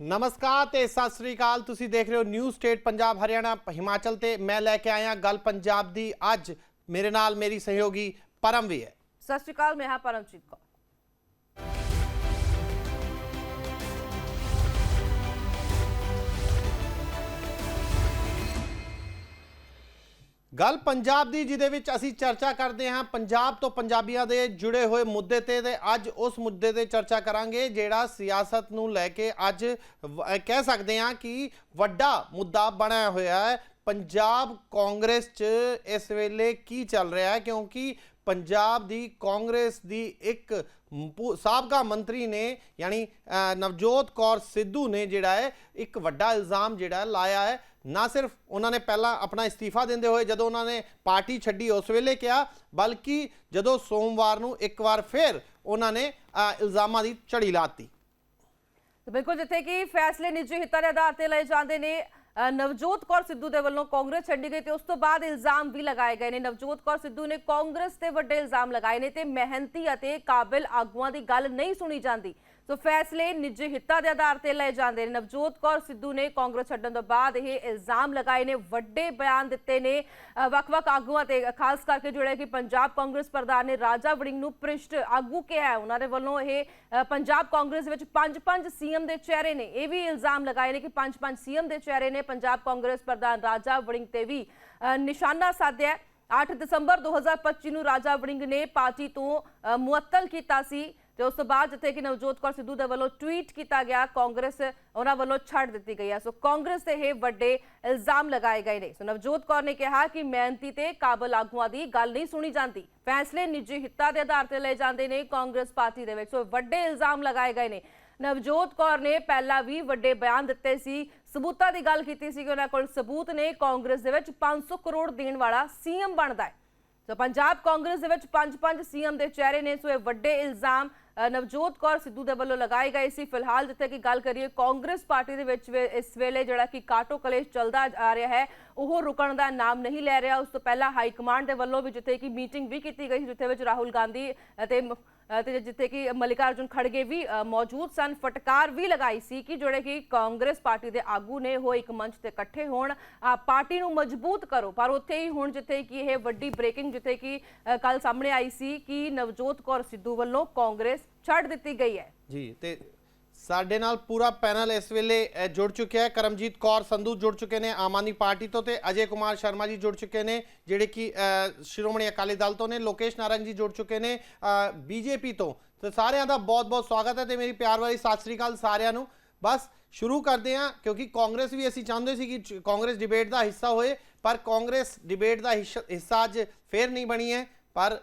ਨਮਸਕਾਰ ਤੇ ਸਤਿ ਸ੍ਰੀ ਅਕਾਲ। ਤੁਸੀਂ ਦੇਖ ਰਹੇ ਹੋ ਨਿਊ ਸਟੇਟ ਪੰਜਾਬ ਹਰਿਆਣਾ। ਹਿਮਾਚਲ ਤੇ ਮੈਂ ਲੈ ਕੇ ਆਇਆ ਗੱਲ ਪੰਜਾਬ ਦੀ ਅੱਜ। ਮੇਰੇ ਨਾਲ ਮੇਰੀ ਸਹਿਯੋਗੀ ਪਰਮ ਵੀ ਹੈ। ਸਤਿ ਸ਼੍ਰੀ ਅਕਾਲ, ਮੈਂ ਹਾਂ ਪਰਮਜੀਤ ਕੌਰ। ਗੱਲ ਪੰਜਾਬ ਦੀ, ਜਿਹਦੇ ਵਿੱਚ ਅਸੀਂ ਚਰਚਾ ਕਰਦੇ ਹਾਂ, ਪੰਜਾਬ ਤੋਂ ਪੰਜਾਬੀਆਂ ਦੇ ਜੁੜੇ ਹੋਏ ਮੁੱਦੇ ਤੇ ਤੇ ਅੱਜ ਉਸ ਮੁੱਦੇ ਤੇ ਚਰਚਾ ਕਰਾਂਗੇ, ਜਿਹੜਾ ਸਿਆਸਤ ਨੂੰ ਲੈ ਕੇ ਅੱਜ ਕਹਿ ਸਕਦੇ ਹਾਂ ਕਿ ਵੱਡਾ ਮੁੱਦਾ ਬਣਿਆ ਹੋਇਆ ਹੈ। ਪੰਜਾਬ ਕਾਂਗਰਸ 'ਚ ਇਸ ਵੇਲੇ ਕੀ ਚੱਲ ਰਿਹਾ ਹੈ? ਕਿਉਂਕਿ ਪੰਜਾਬ ਦੀ ਕਾਂਗਰਸ ਦੀ ਇੱਕ ਮ- ਸਾਬਕਾ ਮੰਤਰੀ ਨੇ, ਯਾਨੀ ਨਵਜੋਤ ਕੌਰ ਸਿੱਧੂ ਨੇ ਜਿਹੜਾ ਹੈ, ਇੱਕ ਵੱਡਾ ਇਲਜ਼ਾਮ ਜਿਹੜਾ ਲਾਇਆ ਹੈ। ਨਾ ਸਿਰਫ ਉਹਨਾਂ ਨੇ ਪਹਿਲਾਂ ਆਪਣਾ ਇਸਤੀਫਾ ਦਿੰਦੇ ਹੋਏ ਜਦੋਂ ਉਹਨਾਂ ਨੇ ਪਾਰਟੀ ਛੱਡੀ, ਉਸ ਵੇਲੇ ਕਿਹਾ, ਬਲਕਿ ਜਦੋਂ ਸੋਮਵਾਰ ਨੂੰ ਇੱਕ ਵਾਰ ਫਿਰ ਉਹਨਾਂ ਨੇ ਇਲਜ਼ਾਮਾਂ ਦੀ ਝੜੀ ਲਾਤੀ। ਤੇ ਬਿਲਕੁਲ ਜਿੱਥੇ ਕਿ ਫੈਸਲੇ ਨਿੱਜੀ ਹਿੱਤਾਂ ਦੇ ਆਧਾਰ ਤੇ ਲਏ ਜਾਂਦੇ ਨੇ ਨਵਜੋਤ ਕੌਰ ਸਿੱਧੂ ਦੇ ਵੱਲੋਂ ਕਾਂਗਰਸ ਛੱਡੀ ਗਈ ਤੇ ਉਸ ਤੋਂ ਬਾਅਦ ਇਲਜ਼ਾਮ ਵੀ ਲਗਾਏ ਗਏ ਨੇ। ਨਵਜੋਤ ਕੌਰ ਸਿੱਧੂ ਨੇ ਕਾਂਗਰਸ ਤੇ ਵੱਡੇ ਇਲਜ਼ਾਮ ਲਗਾਏ ਨੇ ਤੇ ਮਿਹਨਤੀ ਅਤੇ ਕਾਬਿਲ ਆਗੂਆਂ ਦੀ ਗੱਲ ਨਹੀਂ ਸੁਣੀ ਜਾਂਦੀ। ਸੋ ਫੈਸਲੇ ਨਿੱਜੀ ਹਿੱਤਾਂ ਦੇ ਆਧਾਰ ਤੇ ਲਏ ਜਾਂਦੇ ਨੇ। ਨਵਜੋਤ ਕੌਰ ਸਿੱਧੂ ਨੇ ਕਾਂਗਰਸ ਛੱਡਣ ਤੋਂ ਬਾਅਦ ਇਹ ਇਲਜ਼ਾਮ ਲਗਾਏ ਨੇ, ਵੱਡੇ ਬਿਆਨ ਦਿੱਤੇ ਨੇ। ਵੱਖ-ਵੱਖ ਆਗੂਆਂ ਤੇ ਖਾਸ ਕਰਕੇ ਜਿਹੜਾ ਕਿ ਪੰਜਾਬ ਕਾਂਗਰਸ ਪ੍ਰਧਾਨ ਨੇ ਰਾਜਾ ਵੜਿੰਗ ਨੂੰ ਪ੍ਰਿਸ਼ਟ ਆਗੂ ਕਿਹਾ ਹੈ। ਉਹਨਾਂ ਦੇ ਵੱਲੋਂ ਇਹ ਪੰਜਾਬ ਕਾਂਗਰਸ ਵਿੱਚ ਪੰਜ-ਪੰਜ ਸੀਐਮ ਦੇ ਚਿਹਰੇ ਨੇ। ਇਹ ਵੀ ਇਲਜ਼ਾਮ ਲਗਾਏ ਨੇ ਕਿ ਪੰਜ-ਪੰਜ ਸੀਐਮ ਦੇ ਚਿਹਰੇ ਨੇ। ਪੰਜਾਬ ਕਾਂਗਰਸ ਪ੍ਰਧਾਨ ਰਾਜਾ ਵੜਿੰਗ ਤੇ ਵੀ ਨਿਸ਼ਾਨਾ ਸਾਧਿਆ। ਹੈ। 8 ਦਸੰਬਰ 2025 ਨੂੰ ਰਾਜਾ ਵੜਿੰਗ ਨੇ ਪਾਰਟੀ ਤੋਂ ਮੁਅੱਤਲ ਕੀਤਾ ਸੀ। ਤੇ ਉਸ ਤੋਂ ਬਾਅਦ ਜਿੱਥੇ ਕਿ ਨਵਜੋਤ ਕੌਰ ਸਿੱਧੂ ਦੇ ਵੱਲੋਂ ਟਵੀਟ ਕੀਤਾ ਗਿਆ, ਕਾਂਗਰਸ ਉਹਨਾਂ ਵੱਲੋਂ ਛੱਡ ਦਿੱਤੀ ਗਈ ਹੈ। ਸੋ ਕਾਂਗਰਸ ਤੇ ਇਹ ਵੱਡੇ ਇਲਜ਼ਾਮ ਲਗਾਏ ਗਏ ਨੇ। ਸੋ ਨਵਜੋਤ ਕੌਰ ਨੇ ਕਿਹਾ ਕਿ ਮਿਹਨਤੀ ਤੇ ਕਾਬਲ ਆਗੂਆਂ ਦੀ ਗੱਲ ਨਹੀਂ ਸੁਣੀ ਜਾਂਦੀ। ਫੈਸਲੇ ਨਿੱਜੀ ਹਿੱਤਾਂ ਦੇ ਆਧਾਰ ਤੇ ਲਏ ਜਾਂਦੇ ਨੇ ਕਾਂਗਰਸ ਪਾਰਟੀ ਦੇ ਵਿੱਚ। ਸੋ ਵੱਡੇ ਇਲਜ਼ਾਮ ਲਗਾਏ ਗਏ ਨੇ। ਨਵਜੋਤ ਕੌਰ ਨੇ ਪਹਿਲਾਂ ਵੀ ਵੱਡੇ ਬਿਆਨ ਦਿੱਤੇ ਸੀ। ਸਬੂਤਾਂ ਦੀ ਗੱਲ ਕੀਤੀ ਸੀ ਕਿ ਉਹਨਾਂ ਕੋਲ ਸਬੂਤ ਨੇ ਕਾਂਗਰਸ ਦੇ ਵਿੱਚ 500 ਕਰੋੜ ਦੇਣ ਵਾਲਾ ਸੀਐਮ ਬਣਦਾ ਹੈ। ਸੋ ਪੰਜਾਬ ਕਾਂਗਰਸ ਦੇ ਵਿੱਚ ਪੰਜ ਪੰਜ ਸੀਐਮ ਦੇ ਚਿਹਰੇ ਨੇ। ਸੋ ਇਹ ਵੱਡੇ ਇਲਜ਼ਾਮ ਨਵਜੋਤ ਕੌਰ ਸਿੱਧੂ ਦੇ ਵੱਲੋਂ ਲਗਾਏ ਗਏ ਸੀ ਫਿਲਹਾਲ, ਜਿੱਥੇ ਕਿ ਗੱਲ ਕਰੀਏ ਕਾਂਗਰਸ ਪਾਰਟੀ ਦੇ ਵਿੱਚ ਇਸ ਵੇਲੇ ਜਿਹੜਾ ਕਿ ਕਾਟੋ ਕਲੇਸ਼ ਚੱਲਦਾ ਆ ਰਿਹਾ ਹੈ, ਉਹ ਰੁਕਣ ਦਾ ਨਾਮ ਨਹੀਂ ਲੈ ਰਿਹਾ। ਉਸ ਤੋਂ ਪਹਿਲਾਂ ਹਾਈ ਕਮਾਂਡ ਦੇ ਵੱਲੋਂ ਵੀ ਜਿੱਥੇ ਕਿ ਮੀਟਿੰਗ ਵੀ ਕੀਤੀ ਗਈ ਸੀ, ਜਿੱਥੇ ਵਿੱਚ ਰਾਹੁਲ ਗਾਂਧੀ ਅਤੇ ਮ- ਜਿੱਥੇ ਕਿ ਮਲਿਕਾਰਜੁਨ ਖੜਗੇ ਵੀ ਮੌਜੂਦ ਸਨ। ਫਟਕਾਰ ਵੀ ਲਗਾਈ ਸੀ ਕਿ ਜਿਹੜੇ ਕਿ ਕਾਂਗਰਸ ਪਾਰਟੀ ਦੇ ਆਗੂ ਨੇ, ਉਹ ਇੱਕ ਮੰਚ ਤੇ ਇਕੱਠੇ ਹੋਣ। ਪਾਰਟੀ ਨੂੰ ਮਜ਼ਬੂਤ ਕਰੋ। ਪਰ ਉੱਥੇ ਹੀ ਹੁਣ ਜਿੱਥੇ ਕਿ ਇਹ ਵੱਡੀ ਬ੍ਰੇਕਿੰਗ ਜਿੱਥੇ ਕਿ ਕੱਲ ਸਾਹਮਣੇ ਆਈ ਸੀ ਕਿ ਨਵਜੋਤ ਕੌਰ ਸਿੱਧੂ ਵੱਲੋਂ ਕਾਂਗਰਸ ਛੱਡ ਦਿੱਤੀ ਗਈ ਹੈ। ਜੀ, ਤੇ ਸਾਡੇ ਨਾਲ ਪੂਰਾ ਪੈਨਲ ਇਸ ਵੇਲੇ ਜੁੜ ਚੁੱਕਿਆ ਹੈ। ਕਰਮਜੀਤ ਕੌਰ ਸੰਧੂ ਜੁੜ ਚੁੱਕੇ ਨੇ, ਆਮ ਆਦਮੀ ਪਾਰਟੀ ਤੋਂ ਤੇ ਅਜੇ ਕੁਮਾਰ ਸ਼ਰਮਾ ਜੀ ਜੁੜ ਚੁੱਕੇ ਨੇ, ਜਿਹੜੇ ਕਿ ਸ਼੍ਰੋਮਣੀ ਅਕਾਲੀ ਦਲ ਤੋਂ ਨੇ। ਲੋਕੇਸ਼ ਨਾਰੰਗ ਜੀ ਜੁੜ ਚੁੱਕੇ ਨੇ ਬੀਜੇਪੀ ਤੋਂ। ਤੇ ਸਾਰਿਆਂ ਦਾ ਬਹੁਤ-ਬਹੁਤ ਸਵਾਗਤ ਹੈ ਤੇ ਮੇਰੀ ਪਿਆਰ ਵਾਲੀ ਸਤਿ ਸ੍ਰੀ ਅਕਾਲ ਸਾਰਿਆਂ ਨੂੰ। ਬਸ ਸ਼ੁਰੂ ਕਰਦੇ ਹਾਂ, ਕਿਉਂਕਿ ਕਾਂਗਰਸ ਵੀ ਅਸੀਂ ਚਾਹੁੰਦੇ ਸੀ ਕਿ ਚ- ਕਾਂਗਰਸ ਡਿਬੇਟ ਦਾ ਹਿੱਸਾ ਹੋਏ, ਪਰ ਕਾਂਗਰਸ ਡਿਬੇਟ ਦਾ ਹਿੱਸਾ ਹਿੱਸਾ ਅੱਜ ਫੇਰ ਨਹੀਂ ਬਣੀ ਹੈ। ਪਰ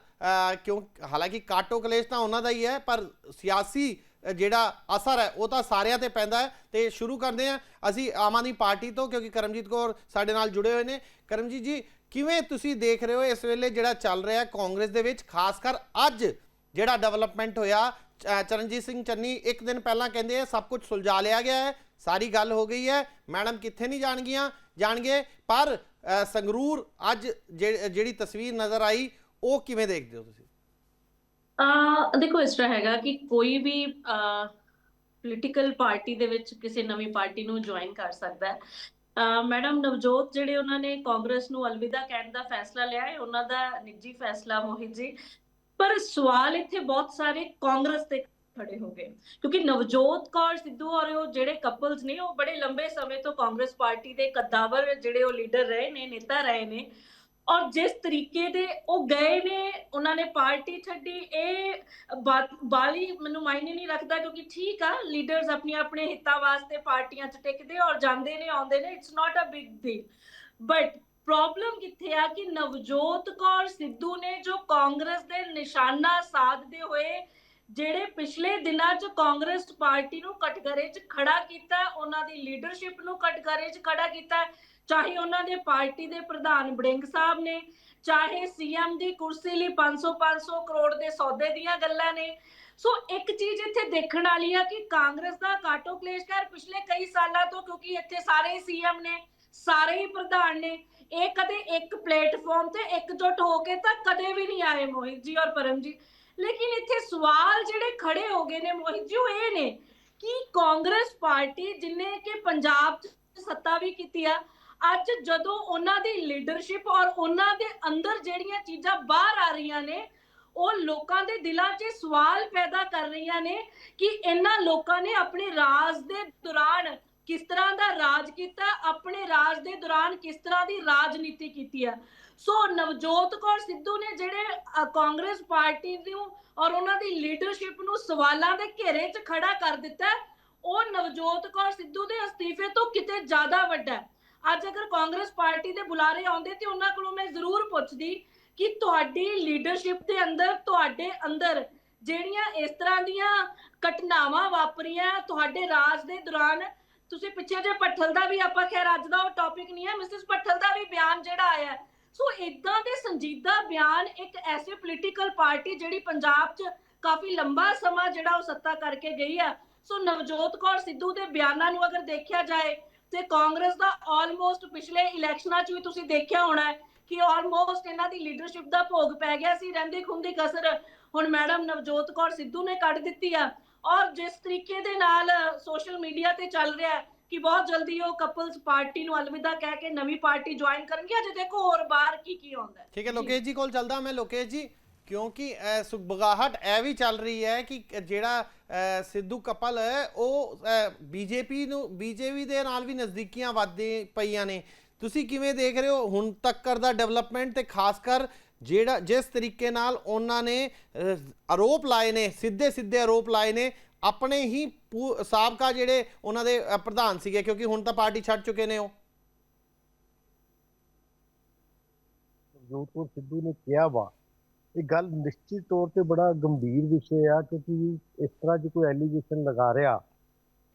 ਕਿਉਂ, ਹਾਲਾਂਕਿ ਕਾਟੋ ਕਲੇਸ਼ ਤਾਂ ਉਹਨਾਂ ਦਾ ਹੀ ਹੈ, ਪਰ ਸਿਆਸੀ ਜਿਹੜਾ ਅਸਰ ਹੈ, ਉਹ ਤਾਂ ਸਾਰਿਆਂ ਤੇ ਪੈਂਦਾ ਹੈ। ਤੇ ਸ਼ੁਰੂ ਕਰਦੇ ਹਾਂ ਅਸੀਂ ਆਮ ਆਦਮੀ ਪਾਰਟੀ ਤੋਂ, ਕਿਉਂਕਿ ਕਰਮਜੀਤ ਕੌਰ ਸਾਡੇ ਨਾਲ ਜੁੜੇ ਹੋਏ ਨੇ। ਕਰਮਜੀਤ ਜੀ, ਕਿਵੇਂ ਤੁਸੀਂ ਦੇਖ ਰਹੇ ਹੋ ਇਸ ਵੇਲੇ ਜਿਹੜਾ ਚੱਲ ਰਿਹਾ ਕਾਂਗਰਸ ਦੇ ਵਿੱਚ? ਖਾਸ ਕਰ ਅੱਜ ਜਿਹੜਾ ਡਿਵੈਲਪਮੈਂਟ ਹੋਇਆ ਚ- ਚਰਨਜੀਤ ਸਿੰਘ ਚੰਨੀ ਇੱਕ ਦਿਨ ਪਹਿਲਾਂ ਕਹਿੰਦੇ ਆ, ਸਭ ਕੁਝ ਸੁਲਝਾ ਲਿਆ ਗਿਆ ਹੈ, ਸਾਰੀ ਗੱਲ ਹੋ ਗਈ ਹੈ, ਮੈਡਮ ਕਿੱਥੇ ਨਹੀਂ ਜਾਣਗੀਆਂ? ਜਾਣਗੇ, ਪਰ ਸੰਗਰੂਰ ਅੱਜ ਜਿਹ- ਜਿਹੜੀ ਤਸਵੀਰ ਨਜ਼ਰ ਆਈ, ਉਹ ਕਿਵੇਂ ਦੇਖਦੇ ਹੋ ਤੁਸੀਂ? ਆ ਦੇਖੋ ਇਸ ਤਰ੍ਹਾਂ ਹੈਗਾ ਕਿ ਕੋਈ ਵੀ ਪੋਲੀਟੀਕਲ ਪਾਰਟੀ ਦੇ ਵਿੱਚ ਕਿਸੇ ਨਵੀਂ ਪਾਰਟੀ ਨੂੰ ਜੁਆਇਨ ਕਰ ਸਕਦਾ ਹੈ। ਮੈਡਮ ਨਵਜੋਤ ਜਿਹੜੇ ਉਹਨਾਂ ਨੇ ਕਾਂਗਰਸ ਨੂੰ ਅਲਵਿਦਾ ਕਹਿਣ ਦਾ ਫੈਸਲਾ ਲਿਆ ਹੈ, ਉਹਨਾਂ ਦਾ ਨਿੱਜੀ ਫੈਸਲਾ ਮੋਹਿਤ ਜੀ। ਪਰ ਸਵਾਲ ਇੱਥੇ ਬਹੁਤ ਸਾਰੇ ਕਾਂਗਰਸ ਤੇ ਖੜੇ ਹੋ ਗਏ। ਕਿਉਂਕਿ ਨਵਜੋਤ ਕੌਰ, ਸਿੱਧੂ ਔਰ ਉਹ ਜਿਹੜੇ ਕਪਲਸ ਨੇ, ਉਹ ਬੜੇ ਲੰਬੇ ਸਮੇਂ ਤੋਂ ਕਾਂਗਰਸ ਪਾਰਟੀ ਦੇ ਕਦਾਵਰ ਜਿਹੜੇ ਉਹ ਲੀਡਰ ਰਹੇ ਨੇ, ਨੇਤਾ ਰਹੇ ਨੇ। ਔਰ ਜਿਸ ਤਰੀਕੇ ਦੇ ਉਹ ਗਏ ਨੇ, ਉਹਨਾਂ ਨੇ ਪਾਰਟੀ ਛੱਡੀ, ਇਹ ਬਾਲੀ ਮੈਨੂੰ ਮਾਇਨੇ ਨਹੀਂ ਰੱਖਦਾ ਕਿਉਂਕਿ ਠੀਕ ਆ ਲੀਡਰਸ ਆਪਣੇ ਆਪਣੇ ਹਿੱਤਾਂ ਵਾਸਤੇ ਪਾਰਟੀਆਂ 'ਚ ਟਿਕਦੇ ਔਰ ਜਾਂਦੇ ਨੇ, ਆਉਂਦੇ ਨੇ it's not a big deal but problem ਕਿੱਥੇ ਆ ਕਿ ਨਵਜੋਤ ਕੌਰ ਸਿੱਧੂ ਨੇ ਜੋ ਕਾਂਗਰਸ ਦੇ ਨਿਸ਼ਾਨਾ ਸਾਧਦੇ ਹੋਏ ਜਿਹੜੇ ਪਿਛਲੇ ਦਿਨਾਂ 'ਚ ਕਾਂਗਰਸ ਪਾਰਟੀ ਨੂੰ ਕਟਘਰੇ 'ਚ ਖੜਾ ਕੀਤਾ, ਉਹਨਾਂ ਦੀ ਲੀਡਰਸ਼ਿਪ ਨੂੰ ਕਟਘਰੇ 'ਚ ਖੜਾ ਕੀਤਾ, ਚਾਹੇ ਉਹਨਾਂ ਦੇ ਪਾਰਟੀ ਦੇ ਪ੍ਰਧਾਨ ਬੜਿੰਗ ਸਾਹਿਬ ਨੇ, ਚਾਹੇ ਸੀਐਮ ਦੀ ਕੁਰਸੀ ਲਈ 500 500 ਕਰੋੜ ਦੇ ਸੌਦੇ ਦੀਆਂ ਗੱਲਾਂ ਨੇ। ਸੋ ਇੱਕ ਚੀਜ਼ ਇੱਥੇ ਦੇਖਣ ਵਾਲੀ ਆ ਕਿ ਕਾਂਗਰਸ ਦਾ ਕਾਟੋ ਕਲੇਸ਼ ਪਿਛਲੇ ਕਈ ਸਾਲਾਂ ਤੋਂ, ਕਿਉਂਕਿ ਇੱਥੇ ਸਾਰੇ ਸੀਐਮ ਨੇ, ਸਾਰੇ ਹੀ ਪ੍ਰਧਾਨ ਨੇ, ਇਹ ਕਦੇ ਇੱਕ ਪਲੇਟਫਾਰਮ ਤੇ ਇਕਜੁੱਟ ਹੋ ਕੇ ਤਾਂ ਕਦੇ ਵੀ ਨਹੀਂ ਆਏ ਮੋਹਿਤ ਜੀ ਔਰ ਪਰਮ ਜੀ ਲੇਕਿਨ ਇੱਥੇ ਸਵਾਲ ਜਿਹੜੇ ਖੜੇ ਹੋ ਗਏ ਨੇ ਮੋਹਿਤ ਜੀ, ਉਹ ਇਹ ਨੇ ਕਿ ਕਾਂਗਰਸ ਪਾਰਟੀ ਜਿਨੇ ਕਿ ਪੰਜਾਬ 'ਚ ਸੱਤਾ ਵੀ ਕੀਤੀ ਆ, ਅੱਜ ਜਦੋਂ ਉਹਨਾਂ ਦੀ ਲੀਡਰਸ਼ਿਪ ਔਰ ਉਹਨਾਂ ਦੇ ਅੰਦਰ ਜਿਹੜੀਆਂ ਚੀਜ਼ਾਂ ਬਾਹਰ ਆ ਰਹੀਆਂ ਨੇ, ਉਹ ਲੋਕਾਂ ਦੇ ਦਿਲਾਂ 'ਚ ਸਵਾਲ ਪੈਦਾ ਕਰ ਰਹੀਆਂ ਨੇ ਕਿ ਇਹਨਾਂ ਲੋਕਾਂ ਨੇ ਆਪਣੇ ਰਾਜ ਦੇ ਦੌਰਾਨ ਕਿਸ ਤਰ੍ਹਾਂ ਦਾ ਰਾਜ ਕੀਤਾ, ਆਪਣੇ ਰਾਜ ਦੇ ਦੌਰਾਨ ਕਿਸ ਤਰ੍ਹਾਂ ਦੀ ਰਾਜਨੀਤੀ ਕੀਤੀ ਹੈ। ਸੋ ਨਵਜੋਤ ਕੌਰ ਸਿੱਧੂ ਨੇ ਜਿਹੜੇ ਕਾਂਗਰਸ ਪਾਰਟੀ ਨੂੰ ਔਰ ਉਹਨਾਂ ਦੀ ਲੀਡਰਸ਼ਿਪ ਨੂੰ ਸਵਾਲਾਂ ਦੇ ਘੇਰੇ 'ਚ ਖੜਾ ਕਰ ਦਿੱਤਾ ਉਹ ਨਵਜੋਤ ਕੌਰ ਸਿੱਧੂ ਦੇ ਅਸਤੀਫੇ ਤੋਂ ਕਿਤੇ ਜ਼ਿਆਦਾ ਵੱਡਾ ਹੈ। ਅੱਜ ਅਗਰ ਕਾਂਗਰਸ ਪਾਰਟੀ ਦੇ ਬੁਲਾਰੇ ਆਉਂਦੇ ਤੇ ਉਹਨਾਂ ਕੋਲੋਂ ਮੈਂ ਜ਼ਰੂਰ ਪੁੱਛਦੀ ਕਿ ਤੁਹਾਡੀ ਲੀਡਰਸ਼ਿਪ ਦੇ ਅੰਦਰ, ਤੁਹਾਡੇ ਅੰਦਰ ਜਿਹੜੀਆਂ ਇਸ ਤਰ੍ਹਾਂ ਦੀਆਂ ਘਟਨਾਵਾਂ ਵਾਪਰੀਆਂ, ਤੁਹਾਡੇ ਰਾਜ ਦੇ ਦੌਰਾਨ ਤੁਸੀਂ ਪਿੱਛੇ ਜੇ ਪੱਠਲ ਦਾ ਵੀ ਆਪਾਂ ਖੈਰ ਅੱਜ ਦਾ ਉਹ ਟੌਪਿਕ ਨਹੀਂ ਹੈ ਮਿਸਿਸ ਪੱਠਲ ਦਾ ਵੀ ਬਿਆਨ ਜਿਹੜਾ ਆਇਆ ਸੋ ਇਦਾਂ ਦੇ ਸੰਜੀਦਾ ਬਿਆਨ ਇੱਕ ਐਸੀ ਪੋਲੀਟੀਕਲ ਪਾਰਟੀ ਜਿਹੜੀ ਪੰਜਾਬ 'ਚ ਕਾਫੀ ਲੰਬਾ ਸਮਾਂ ਜਿਹੜਾ ਉਹ ਸੱਤਾ ਕਰਕੇ ਗਈ ਆ ਸੋ ਨਵਜੋਤ ਕੌਰ ਸਿੱਧੂ ਦੇ ਬਿਆਨਾਂ ਨੂੰ ਅਗਰ ਦੇਖਿਆ ਜਾਏ, ਤੇ ਕਾਂਗਰਸ ਦਾ ਆਲਮੋਸਟ ਪਿਛਲੇ ਇਲੈਕਸ਼ਨਾਂ 'ਚ ਵੀ ਤੁਸੀਂ ਦੇਖਿਆ ਹੋਣਾ ਹੈ ਕਿ ਆਲਮੋਸਟ ਇਹਨਾਂ ਦੀ ਲੀਡਰਸ਼ਿਪ ਦਾ ਭੋਗ ਪੈ ਗਿਆ ਸੀ ਰਹਿੰਦੀ ਖੁੰਦੀ ਕਸਰ। ਹੁਣ ਮੈਡਮ ਨਵਜੋਤ ਕੌਰ ਸਿੱਧੂ ਨੇ ਕੱਢ ਦਿੱਤੀ ਆ। ਔਰ ਜਿਸ ਤਰੀਕੇ ਦੇ ਨਾਲ ਸੋਸ਼ਲ ਮੀਡੀਆ ਤੇ ਚੱਲ ਰਿਹਾ ਹੈ ਕਿ ਬਹੁਤ ਜਲਦੀ ਉਹ ਕਪਲਸ ਪਾਰਟੀ ਨੂੰ ਅਲਵਿਦਾ ਕਹਿ ਕੇ ਨਵੀਂ ਪਾਰਟੀ ਜੁਆਇਨ ਕਰਨਗੇ। ਅਜੇ ਦੇਖੋ ਹੋਰ ਬਾਹਰ ਕੀ ਕੀ ਆਉਂਦਾ ਠੀਕ ਹੈ ਲੋਕੇਸ਼ ਜੀ। ਕੋਲ ਚੱਲਦਾ ਮੈਂ। ਲੋਕੇਸ਼ ਜੀ ਕਿਉਂਕਿ ਅ, ਸੁਬਗਾਹਟ ਇਹ ਵੀ ਚੱਲ ਰਹੀ ਹੈ ਕਿ ਜਿਹੜਾ ਸਿੱਧੂ ਕਪਲ ਹੈ ਉਹ ਬੀਜੇਪੀ ਨੂੰ ਬੀਜੇਪੀ ਦੇ ਨਾਲ ਵੀ ਨਜ਼ਦੀਕੀਆਂ ਵੱਧਦੇ ਪਈਆਂ ਨੇ। ਤੁਸੀਂ ਕਿਵੇਂ ਦੇਖ ਰਹੇ ਹੋ? ਹੁਣ ਤੱਕ ਦਾ ਡਿਵੈਲਪਮੈਂਟ ਤੇ ਖਾਸ ਕਰ ਜਿਹੜਾ ਜਿਸ ਤਰੀਕੇ ਨਾਲ ਉਹਨਾਂ ਨੇ ਆਰੋਪ ਲਾਏ ਨੇ ਸਿੱਧੇ ਸਿੱਧੇ ਆਰੋਪ ਲਾਏ ਨੇ ਆਪਣੇ ਹੀ ਪੂ- ਸਾਬਕਾ ਜਿਹੜੇ ਉਹਨਾਂ ਦੇ ਪ੍ਰਧਾਨ ਸੀਗੇ ਕਿਉਂਕਿ ਹੁਣ ਤਾਂ ਪਾਰਟੀ ਛੱਡ ਚੁੱਕੇ ਨੇ ਉਹ। ਨਵਜੋਤ ਕੌਰ ਸਿੱਧੂ ਨੇ ਕਿਹਾ ਵਾ ਇਹ ਗੱਲ ਨਿਸ਼ਚਿਤ ਤੌਰ ਤੇ ਬੜਾ ਗੰਭੀਰ ਵਿਸ਼ੇ ਆ ਕਿਉਂਕਿ ਇਸ ਤਰ੍ਹਾਂ ਜੇ ਕੋਈ ਐਲੀਗੇਸ਼ਨ ਲਗਾ ਰਿਹਾ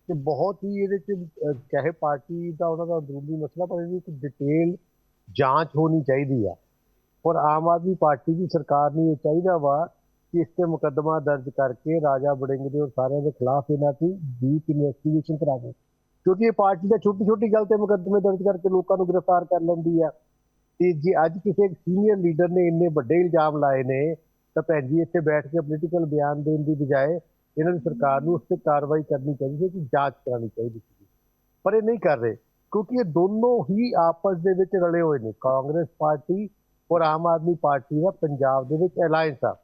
ਤੇ ਬਹੁਤ ਹੀ ਇਹਦੇ ਚ ਅਹ, ਚਾਹੇ ਪਾਰਟੀ ਦਾ ਉਹਨਾਂ ਦਾ ਅੰਦਰੂਨੀ ਮਸਲਾ ਪਰ ਇਹਦੀ ਇੱਕ ਡਿਟੇਲ ਜਾਂਚ ਹੋਣੀ ਚਾਹੀਦੀ ਆ। ਔਰ ਆਮ ਆਦਮੀ ਪਾਰਟੀ ਦੀ ਸਰਕਾਰ ਨੂੰ ਇਹ ਚਾਹੀਦਾ ਵਾ ਕਿ ਇਸ ਤੇ ਮੁਕੱਦਮਾ ਦਰਜ ਕਰਕੇ ਰਾਜਾ ਬੜਿੰਗ ਦੇ ਔਰ ਸਾਰਿਆਂ ਦੇ ਖਿਲਾਫ ਇਹਨਾਂ ਦੀ ਡੀਪ ਇਨਵੈਸਟੀਗੇਸ਼ਨ ਕਰਾਵੇ। ਕਿਉਂਕਿ ਇਹ ਪਾਰਟੀ ਦਾ ਛੋਟੀ ਛੋਟੀ ਗੱਲ ਤੇ ਮੁਕੱਦਮੇ ਦਰਜ ਕਰਕੇ ਲੋਕਾਂ ਨੂੰ ਗ੍ਰਿਫਤਾਰ ਕਰ ਲੈਂਦੀ ਆ। ਤੇ ਜੇ ਅੱਜ ਕਿਸੇ ਇੱਕ ਸੀਨੀਅਰ ਲੀਡਰ ਨੇ ਇੰਨੇ ਵੱਡੇ ਇਲਜ਼ਾਮ ਲਾਏ ਨੇ, ਤਾਂ ਭੈਣ ਜੀ ਇੱਥੇ ਬੈਠ ਕੇ ਪੋਲੀਟੀਕਲ ਬਿਆਨ ਦੇਣ ਦੀ ਬਜਾਏ ਇਹਨਾਂ ਦੀ ਸਰਕਾਰ ਨੂੰ ਉਸ ਤੇ ਕਾਰਵਾਈ ਕਰਨੀ ਚਾਹੀਦੀ ਹੈ ਕਿ ਜਾਂਚ ਕਰਾਉਣੀ ਚਾਹੀਦੀ ਸੀ। ਪਰ ਇਹ ਨਹੀਂ ਕਰ ਰਹੇ, ਕਿਉਂਕਿ ਇਹ ਦੋਨੋਂ ਹੀ ਆਪਸ ਦੇ ਵਿੱਚ ਰਲੇ ਹੋਏ ਨੇ। ਕਾਂਗਰਸ ਪਾਰਟੀ ਔਰ ਆਮ ਆਦਮੀ ਪਾਰਟੀ ਦਾ ਪੰਜਾਬ ਦੇ ਵਿੱਚ ਅਲਾਈਅੰਸ ਆ।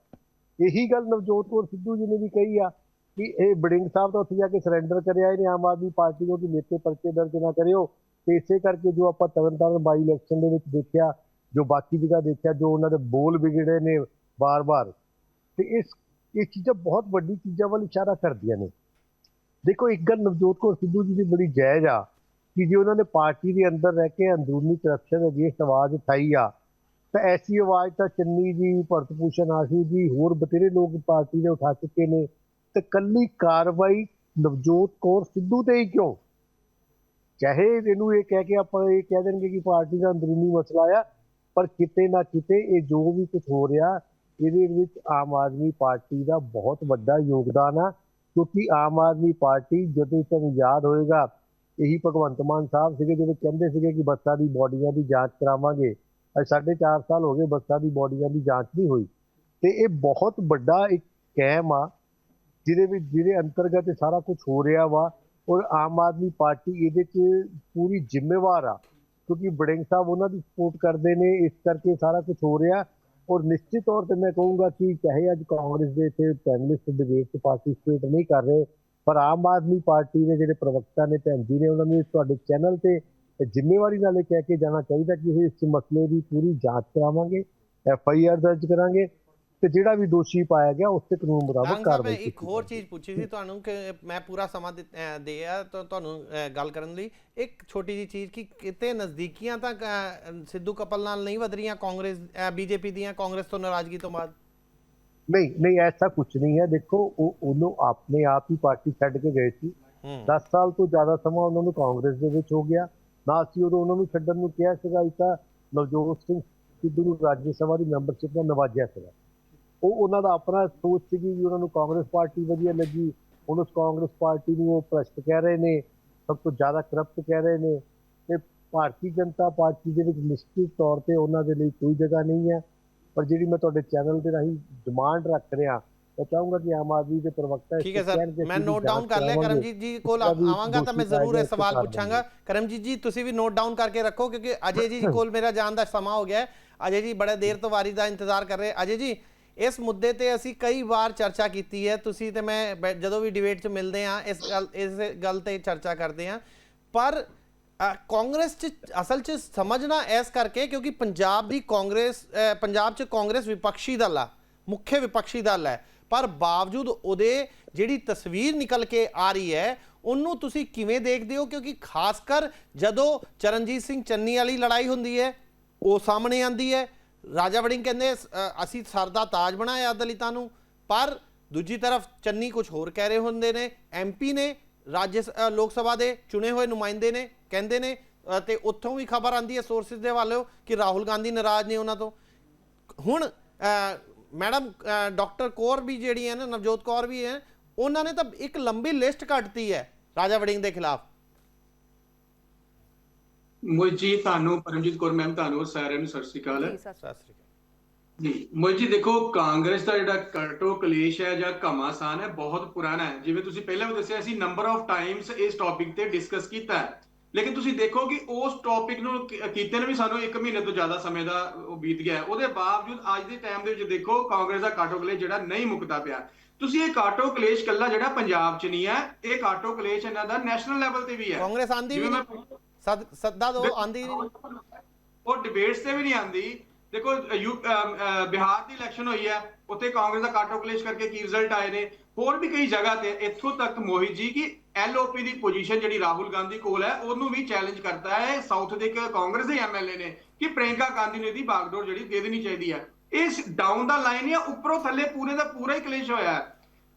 ਇਹੀ ਗੱਲ ਨਵਜੋਤ ਕੌਰ ਸਿੱਧੂ ਜੀ ਨੇ ਵੀ ਕਹੀ ਆ ਕਿ ਇਹ ਬੜਿੰਗ ਸਾਹਿਬ ਤਾਂ ਉੱਥੇ ਜਾ ਕੇ ਸਰੈਂਡਰ ਕਰਿਆ ਇਹਨੇ ਆਮ ਆਦਮੀ ਪਾਰਟੀ ਨੂੰ ਕਿ ਮੇਤੇ ਪਰਚੇ ਦਰਜ ਨਾ ਕਰਿਓ। ਤੇ ਇਸੇ ਕਰਕੇ ਜੋ ਆਪਾਂ ਤਰਨਤਾਰਨ ਬਾਈ ਇਲੈਕਸ਼ਨ ਦੇ ਵਿੱਚ ਦੇਖਿਆ, ਜੋ ਬਾਕੀ ਜਗ੍ਹਾ ਦੇਖਿਆ, ਜੋ ਉਹਨਾਂ ਦੇ ਬੋਲ ਵਿਗੜੇ ਨੇ ਵਾਰ-ਵਾਰ, ਤੇ ਇਸ, ਇਹ ਚੀਜ਼ਾਂ ਬਹੁਤ ਵੱਡੀ ਚੀਜ਼ਾਂ ਵੱਲ ਇਸ਼ਾਰਾ ਕਰਦੀਆਂ ਨੇ। ਦੇਖੋ, ਇੱਕ ਗੱਲ ਨਵਜੋਤ ਕੌਰ ਸਿੱਧੂ ਜੀ ਦੀ ਬੜੀ ਜਾਇਜ਼ ਆ ਕਿ ਜੇ ਉਹਨਾਂ ਨੇ ਪਾਰਟੀ ਦੇ ਅੰਦਰ ਰਹਿ ਕੇ ਅੰਦਰੂਨੀ ਕਰਪਸ਼ਨ ਅਗੇਂਸਟ ਆਵਾਜ਼ ਉਠਾਈ ਆ ਤਾਂ ਐਸੀ ਆਵਾਜ਼ ਤਾਂ ਚੰਨੀ ਜੀ ਭਰਤ ਭੂਸ਼ਣ ਆਸ਼ੂ ਜੀ, ਹੋਰ ਬਥੇਰੇ ਲੋਕ ਪਾਰਟੀ ਦੇ ਉਠਾ ਚੁੱਕੇ ਨੇ। ਤੇ ਕੱਲੀ ਕਾਰਵਾਈ ਨਵਜੋਤ ਕੌਰ ਸਿੱਧੂ ਤੇ ਹੀ ਕਿਉਂ? ਚਾਹੇ ਇਹਨੂੰ ਇਹ ਕਹਿ ਕੇ ਆਪਾਂ ਇਹ ਕਹਿ ਦੇਣਗੇ ਕਿ ਪਾਰਟੀ ਦਾ ਅੰਦਰੂਨੀ ਮਸਲਾ ਆ, ਪਰ ਕਿਤੇ ਨਾ ਕਿਤੇ ਇਹ ਜੋ ਵੀ ਕੁਝ ਹੋ ਰਿਹਾ, ਇਹਦੇ ਵਿੱਚ ਆਮ ਆਦਮੀ ਪਾਰਟੀ ਦਾ ਬਹੁਤ ਵੱਡਾ ਯੋਗਦਾਨ ਆ। ਕਿਉਂਕਿ ਆਮ ਆਦਮੀ ਪਾਰਟੀ ਜਦੋਂ ਤੁਹਾਨੂੰ ਯਾਦ ਹੋਏਗਾ, ਇਹੀ ਭਗਵੰਤ ਮਾਨ ਸਾਹਿਬ ਸੀਗੇ ਜਿਹੜੇ ਕਹਿੰਦੇ ਸੀਗੇ ਕਿ ਬੱਸਾਂ ਦੀ, ਬੋਡੀਆਂ ਦੀ ਜਾਂਚ ਕਰਾਵਾਂਗੇ। ਸਾਢੇ ਚਾਰ ਸਾਲ ਹੋ ਗਏ ਬੱਸਾਂ ਦੀ ਬੋਡੀਆਂ ਦੀ ਜਾਂਚ ਨਹੀਂ ਹੋਈ। ਤੇ ਇਹ ਬਹੁਤ ਵੱਡਾ ਇੱਕ ਕੈਮ ਆ, ਜਿਹਦੇ ਵਿੱਚ ਜਿਹਦੇ ਅੰਤਰਗਤ ਇਹ ਸਾਰਾ ਕੁਝ ਹੋ ਰਿਹਾ ਵਾ ਔਰ ਆਮ ਆਦਮੀ ਪਾਰਟੀ ਇਹਦੇ 'ਚ ਪੂਰੀ ਜ਼ਿੰਮੇਵਾਰ ਆ, ਕਿਉਂਕਿ ਬੜਿੰਗ ਸਾਹਿਬ ਉਹਨਾਂ ਦੀ ਸਪੋਰਟ ਕਰਦੇ ਨੇ, ਇਸ ਕਰਕੇ ਸਾਰਾ ਕੁਝ ਹੋ ਰਿਹਾ। ਔਰ ਨਿਸ਼ਚਿਤ ਤੌਰ ਤੇ ਮੈਂ ਕਹੂੰਗਾ ਕਿ ਚਾਹੇ ਅੱਜ ਕਾਂਗਰਸ ਦੇ ਇੱਥੇ ਪੈਨਲਿਸਟ ਡਿਬੇਟ 'ਚ ਪਾਰਟਿਸਿਪੇਟ ਨਹੀਂ ਕਰ ਰਹੇ, ਪਰ ਆਮ ਆਦਮੀ ਪਾਰਟੀ ਦੇ ਜਿਹੜੇ ਪ੍ਰਵਕਤਾ ਨੇ, ਭੈਣ ਜੀ ਨੇ, ਉਹਨਾਂ ਨੂੰ ਤੁਹਾਡੇ ਚੈਨਲ ਤੇ ਜ਼ਿੰਮੇਵਾਰੀ ਨਾਲ ਇਹ ਕਹਿ ਕੇ ਜਾਣਾ ਚਾਹੀਦਾ ਕਿ ਇਹ ਇਸ ਮਸਲੇ ਦੀ ਪੂਰੀ ਜਾਂਚ ਕਰਾਵਾਂਗੇ ਐਫ ਆਈ ਆਰ ਦਰਜ ਕਰਾਂਗੇ ਤੇ ਜਿਹੜਾ ਵੀ ਦੋਸ਼ੀ ਪਾਇਆ ਗਿਆ ਉਸ ਤੇ ਕਾਨੂੰਨ ਮੁਤਾਬਕ ਕਾਰਵਾਈ ਇੱਕ ਕੀਤੀ ਹੋਰ ਜਾਵੇਗੀ। ਚੀਜ਼ ਪੁੱਛੀ ਸੀ ਤੁਹਾਨੂੰ ਕਿ ਮੈਂ ਪੂਰਾ ਸਮਾਂ ਦਿਆ ਤਾਂ ਤੁਹਾਨੂੰ ਗੱਲ ਕਰਨ ਲਈ। ਇੱਕ ਛੋਟੀ ਜੀ ਚੀਜ਼ ਕਿ ਕਿਤੇ ਨਜ਼ਦੀਕੀਆਂ ਤਾਂ ਸਿੱਧੂ ਕਪਲ ਨਾਲ ਨਹੀਂ ਵਧ ਰਹੀਆਂ ਕਾਂਗਰਸ ਬੀਜੇਪੀ ਦੀਆਂ ਕਾਂਗਰਸ ਤੋਂ ਨਾਰਾਜ਼ਗੀ ਤੋਂ ਬਾਅਦ? ਨਹੀਂ ਨਹੀਂ ਐਸਾ ਕੁਝ ਨਹੀਂ ਹੈ। ਦੇਖੋ ਉਹ ਉਹਨੂੰ ਆਪਣੇ ਆਪ ਹੀ ਪਾਰਟੀ ਛੱਡ ਕੇ ਗਏ ਸੀ। ਹੂੰ। 10 ਸਾਲ ਤੋਂ ਜ਼ਿਆਦਾ ਸਮਾਂ ਉਹਨਾਂ ਨੂੰ ਕਾਂਗਰਸ ਦੇ ਵਿੱਚ ਹੋ ਗਿਆ। ਨਾ ਅਸੀਂ ਉਦੋਂ ਉਹਨਾਂ ਨੂੰ ਛੱਡਣ ਨੂੰ ਕਿਹਾ ਸੀਗਾ ਇਸ ਤਾਂ ਨਵਜੋਤ ਸਿੰਘ ਸਿੱਧੂ ਨੂੰ ਰਾਜ ਸਭਾ ਦੀ ਮੈਂਬਰਸ਼ਿਪ ਨਾਲ ਨਵਾਜਿਆ ਸੀਗਾ। ਉਹ ਉਹਨਾਂ ਦਾ ਆਪਣਾ ਸੋਚ ਸੀਗੀ ਕਿ ਉਹਨਾਂ ਨੂੰ ਕਾਂਗਰਸ ਪਾਰਟੀ ਵਧੀਆ ਲੱਗੀ। ਹੁਣ ਉਸ ਕਾਂਗਰਸ ਪਾਰਟੀ ਨੂੰ ਉਹ ਭ੍ਰਸ਼ਟ ਕਹਿ ਰਹੇ ਨੇ, ਸਭ ਤੋਂ ਜ਼ਿਆਦਾ ਕਰਪਟ ਕਹਿ ਰਹੇ ਨੇ। ਤੇ ਭਾਰਤੀ ਜਨਤਾ ਪਾਰਟੀ ਦੇ ਵਿੱਚ ਨਿਸ਼ਚਿਤ ਤੌਰ ਤੇ ਉਹਨਾਂ ਦੇ ਲਈ ਕੋਈ ਜਗ੍ਹਾ ਨਹੀਂ ਹੈ। ਪਰ ਜਿਹੜੀ ਮੈਂ ਤੁਹਾਡੇ ਚੈਨਲ ਦੇ ਰਾਹੀਂ ਡਿਮਾਂਡ ਰੱਖ ਰਿਹਾ ਮੈਂ ਚਾਹੂੰਗਾ ਕਿ ਆਮ ਆਦਮੀ ਦੇ ਪ੍ਰਵਕਤਾ ਠੀਕ ਹੈ ਸਰ ਮੈਂ ਨੋਟ ਡਾਊਨ ਕਰ ਲਿਆ। ਕਰਮਜੀਤ ਜੀ ਕੋਲ ਆਵਾਂਗਾ ਤਾਂ ਮੈਂ ਜ਼ਰੂਰ ਇਹ ਸਵਾਲ ਪੁੱਛਾਂਗਾ। ਕਰਮਜੀਤ ਜੀ ਤੁਸੀਂ ਵੀ ਨੋਟ ਡਾਊਨ ਕਰਕੇ ਰੱਖੋ ਕਿਉਂਕਿ ਅਜੇ ਜੀ ਕੋਲ ਮੇਰਾ ਜਾਣ ਦਾ ਸਮਾਂ ਹੋ ਗਿਆ ਹੈ। ਅਜੇ ਜੀ ਬੜੇ ਦੇਰ ਤੋਂ ਵਾਰੀ ਦਾ ਇੰਤਜ਼ਾਰ ਕਰ ਰਹੇ। ਅਜੇ ਜੀ ਇਸ ਮੁੱਦੇ ਤੇ ਅਸੀਂ ਕਈ ਵਾਰ ਚਰਚਾ ਕੀਤੀ ਹੈ। ਤੁਸੀਂ ਤੇ ਮੈਂ ਜਦੋਂ ਵੀ ਡਿਬੇਟ 'ਚ ਮਿਲਦੇ ਆ ਇਸ ਗੱਲ ਇਸ ਗੱਲ ਤੇ ਚਰਚਾ ਕਰਦੇ ਆ ਪਰ ਕਾਂਗਰਸ ਚ ਅਸਲ ਚ ਸਮਝਣਾ ਇਸ ਕਰਕੇ ਕਿਉਂਕਿ ਪੰਜਾਬ ਦੀ ਕਾਂਗਰਸ ਪੰਜਾਬ ਚ ਕਾਂਗਰਸ ਵਿਪਕਸ਼ੀ ਦਲ ਆ। ਮੁੱਖ ਵਿਪਕਸ਼ੀ ਦਲ ਹੈ। ਪਰ ਬਾਵਜੂਦ ਉਹਦੇ ਜਿਹੜੀ ਤਸਵੀਰ ਨਿਕਲ ਕੇ ਆ ਰਹੀ ਹੈ ਉਹਨੂੰ ਤੁਸੀਂ ਕਿਵੇਂ ਦੇਖਦੇ ਹੋ? ਕਿਉਂਕਿ ਖਾਸ ਕਰ ਜਦੋਂ ਚਰਨਜੀਤ ਸਿੰਘ ਚੰਨੀ ਵਾਲੀ ਲੜਾਈ ਹੁੰਦੀ ਹੈ ਉਹ ਸਾਹਮਣੇ ਆਂਦੀ ਹੈ। ਰਾਜਾ ਵੜਿੰਗ ਕਹਿੰਦੇ ਅਸੀਂ ਸਰ ਦਾ ਤਾਜ ਬਣਾਇਆ ਦਲਿਤਾਂ ਨੂੰ ਪਰ ਦੂਜੀ ਤਰਫ ਚੰਨੀ ਕੁਝ ਹੋਰ ਕਹਿ ਰਹੇ ਹੁੰਦੇ ਨੇ। ਐਮਪੀ ਨੇ ਰਾਜ ਲੋਕ ਸਭਾ ਦੇ ਚੁਣੇ ਹੋਏ ਨੁਮਾਇੰਦੇ ਨੇ ਕਹਿੰਦੇ ਨੇ ਅ, ਤੇ ਉੱਥੋਂ ਵੀ ਖਬਰ ਆਂਦੀ ਹੈ ਸੋਰਸਿਸ ਦੇ ਵੱਲੋਂ ਕਿ ਰਾਹੁਲ ਗਾਂਧੀ ਨਾਰਾਜ਼ ਨੇ ਉਹਨਾਂ ਤੋਂ। ਹੁਣ ਮੈਡਮ ਡਾਕਟਰ ਕੌਰ ਵੀ ਜਿਹੜੀ ਹੈ ਨਾ ਨਵਜੋਤ ਕੌਰ ਵੀ ਹੈ ਉਹਨਾਂ ਨੇ ਤਾਂ ਇੱਕ ਲੰਬੀ ਲਿਸਟ ਕੱਟਤੀ ਹੈ ਰਾਜਾ ਵੜਿੰਗ ਦੇ ਖਿਲਾਫ। ਮੋਹਿਤ ਜੀ ਤੁਹਾਨੂੰ ਪਰਮਜੀਤ ਕੌਰ ਮੈਮ ਤੁਹਾਨੂੰ ਸਾਰਿਆਂ ਨੂੰ ਸਤਿ ਸ਼੍ਰੀ ਅਕਾਲ। ਸਤਿ ਸ੍ਰੀ ਅਕਾਲ। ਜੀ ਮੋਹਿਤ ਜੀ ਦੇਖੋ ਕਾਂਗਰਸ ਦਾ ਜਿਹੜਾ ਕਟੋ ਕਲੇਸ਼ ਹੈ ਜਾਂ ਘਮਾਸਾਨ ਹੈ ਬਹੁਤ ਪੁਰਾਣਾ ਹੈ। ਜਿਵੇਂ ਤੁਸੀਂ ਪਹਿਲਾਂ ਵੀ ਦੱਸਿਆ ਸੀ ਨੰਬਰ ਆਫ ਟਾਈਮਸ ਇਸ ਟੌਪਿਕ ਤੇ ਡਿਸਕਸ ਕੀਤਾ ਹੈ। ਲੇਕਿਨ ਤੁਸੀਂ ਦੇਖੋ ਕਿ ਉਸ ਟੌਪਿਕ ਨੂੰ ਕੀਤੇ ਨੂੰ ਵੀ ਸਾਨੂੰ 1 ਮਹੀਨੇ ਤੋਂ ਜ਼ਿਆਦਾ ਸਮੇਂ ਦਾ ਉਹ ਬੀਤ ਗਿਆ ਹੈ। ਉਹਦੇ ਬਾਵਜੂਦ ਅੱਜ ਦੇ ਟਾਈਮ ਦੇ ਵਿੱਚ ਦੇਖੋ ਕਾਂਗਰਸ ਦਾ ਕਾਟੋ ਕਲੇਸ਼ ਜਿਹੜਾ ਨਹੀਂ ਮੁੱਕਦਾ ਪਿਆ। ਤੁਸੀਂ ਇਹ ਕਾਟੋ ਕਲੇਸ਼ ਕੱਲਾ ਜਿਹੜਾ ਪੰਜਾਬ 'ਚ ਨਹੀਂ ਹੈ ਇਹ ਕਾਟੋ ਕਲੇਸ਼ ਇਹਨਾਂ ਦਾ ਨੈਸ਼ਨਲ ਲੈਵਲ ਤੇ ਵੀ ਹੈ। ਕਾਂਗਰਸ ਆਂਦੀ ਵੀ ਸਦ- ਦੋ ਆਂਦੀ ਨਹੀਂ। ਉਹ ਡਿਬੇਟਸ ਤੇ ਵੀ ਨਹੀਂ ਆਂਦੀ। ਦੇਖੋ ਬਿਹਾਰ ਦੀ ਇਲੈਕਸ਼ਨ ਹੋਈ ਹੈ ਉੱਥੇ ਕਾਂਗਰਸ ਦਾ ਕਾਟੋ ਕਲੇਸ਼ ਕਰਕੇ ਕੀ ਰਿਜ਼ਲਟ ਆਏ ਨੇ? ਹੋਰ ਵੀ ਕਈ ਜਗ੍ਹਾ ਤੇ ਇੱਥੋਂ ਤੱਕ ਮੋਹਿਤ ਜੀ ਕਿ ਐਲਓਪੀ ਦੀ ਪੋਜੀਸ਼ਨ ਜਿਹੜੀ ਰਾਹੁਲ ਗਾਂਧੀ ਕੋਲ ਹੈ, ਉਹਨੂੰ ਵੀ ਚੈਲੰਜ ਕਰਦਾ ਹੈ। ਸਾਊਥ ਦੇ ਇੱਕ ਕਾਂਗਰਸ ਦੇ ਐਮਐਲਏ ਨੇ ਕਿ ਪ੍ਰਿਯੰਕਾ ਗਾਂਧੀ ਨੂੰ ਇਹਦੀ ਬਾਗਡੋਰ ਜਿਹੜੀ ਦੇ ਦੇਣੀ ਚਾਹੀਦੀ ਹੈ। ਇਸ ਡਾਊਨ ਦਾ ਲਾਈਨ ਜਾਂ ਉੱਪਰੋਂ ਥੱਲੇ ਪੂਰੇ ਦਾ ਪੂਰਾ ਹੀ ਕਲੇਸ਼ ਹੋਇਆ ਹੈ।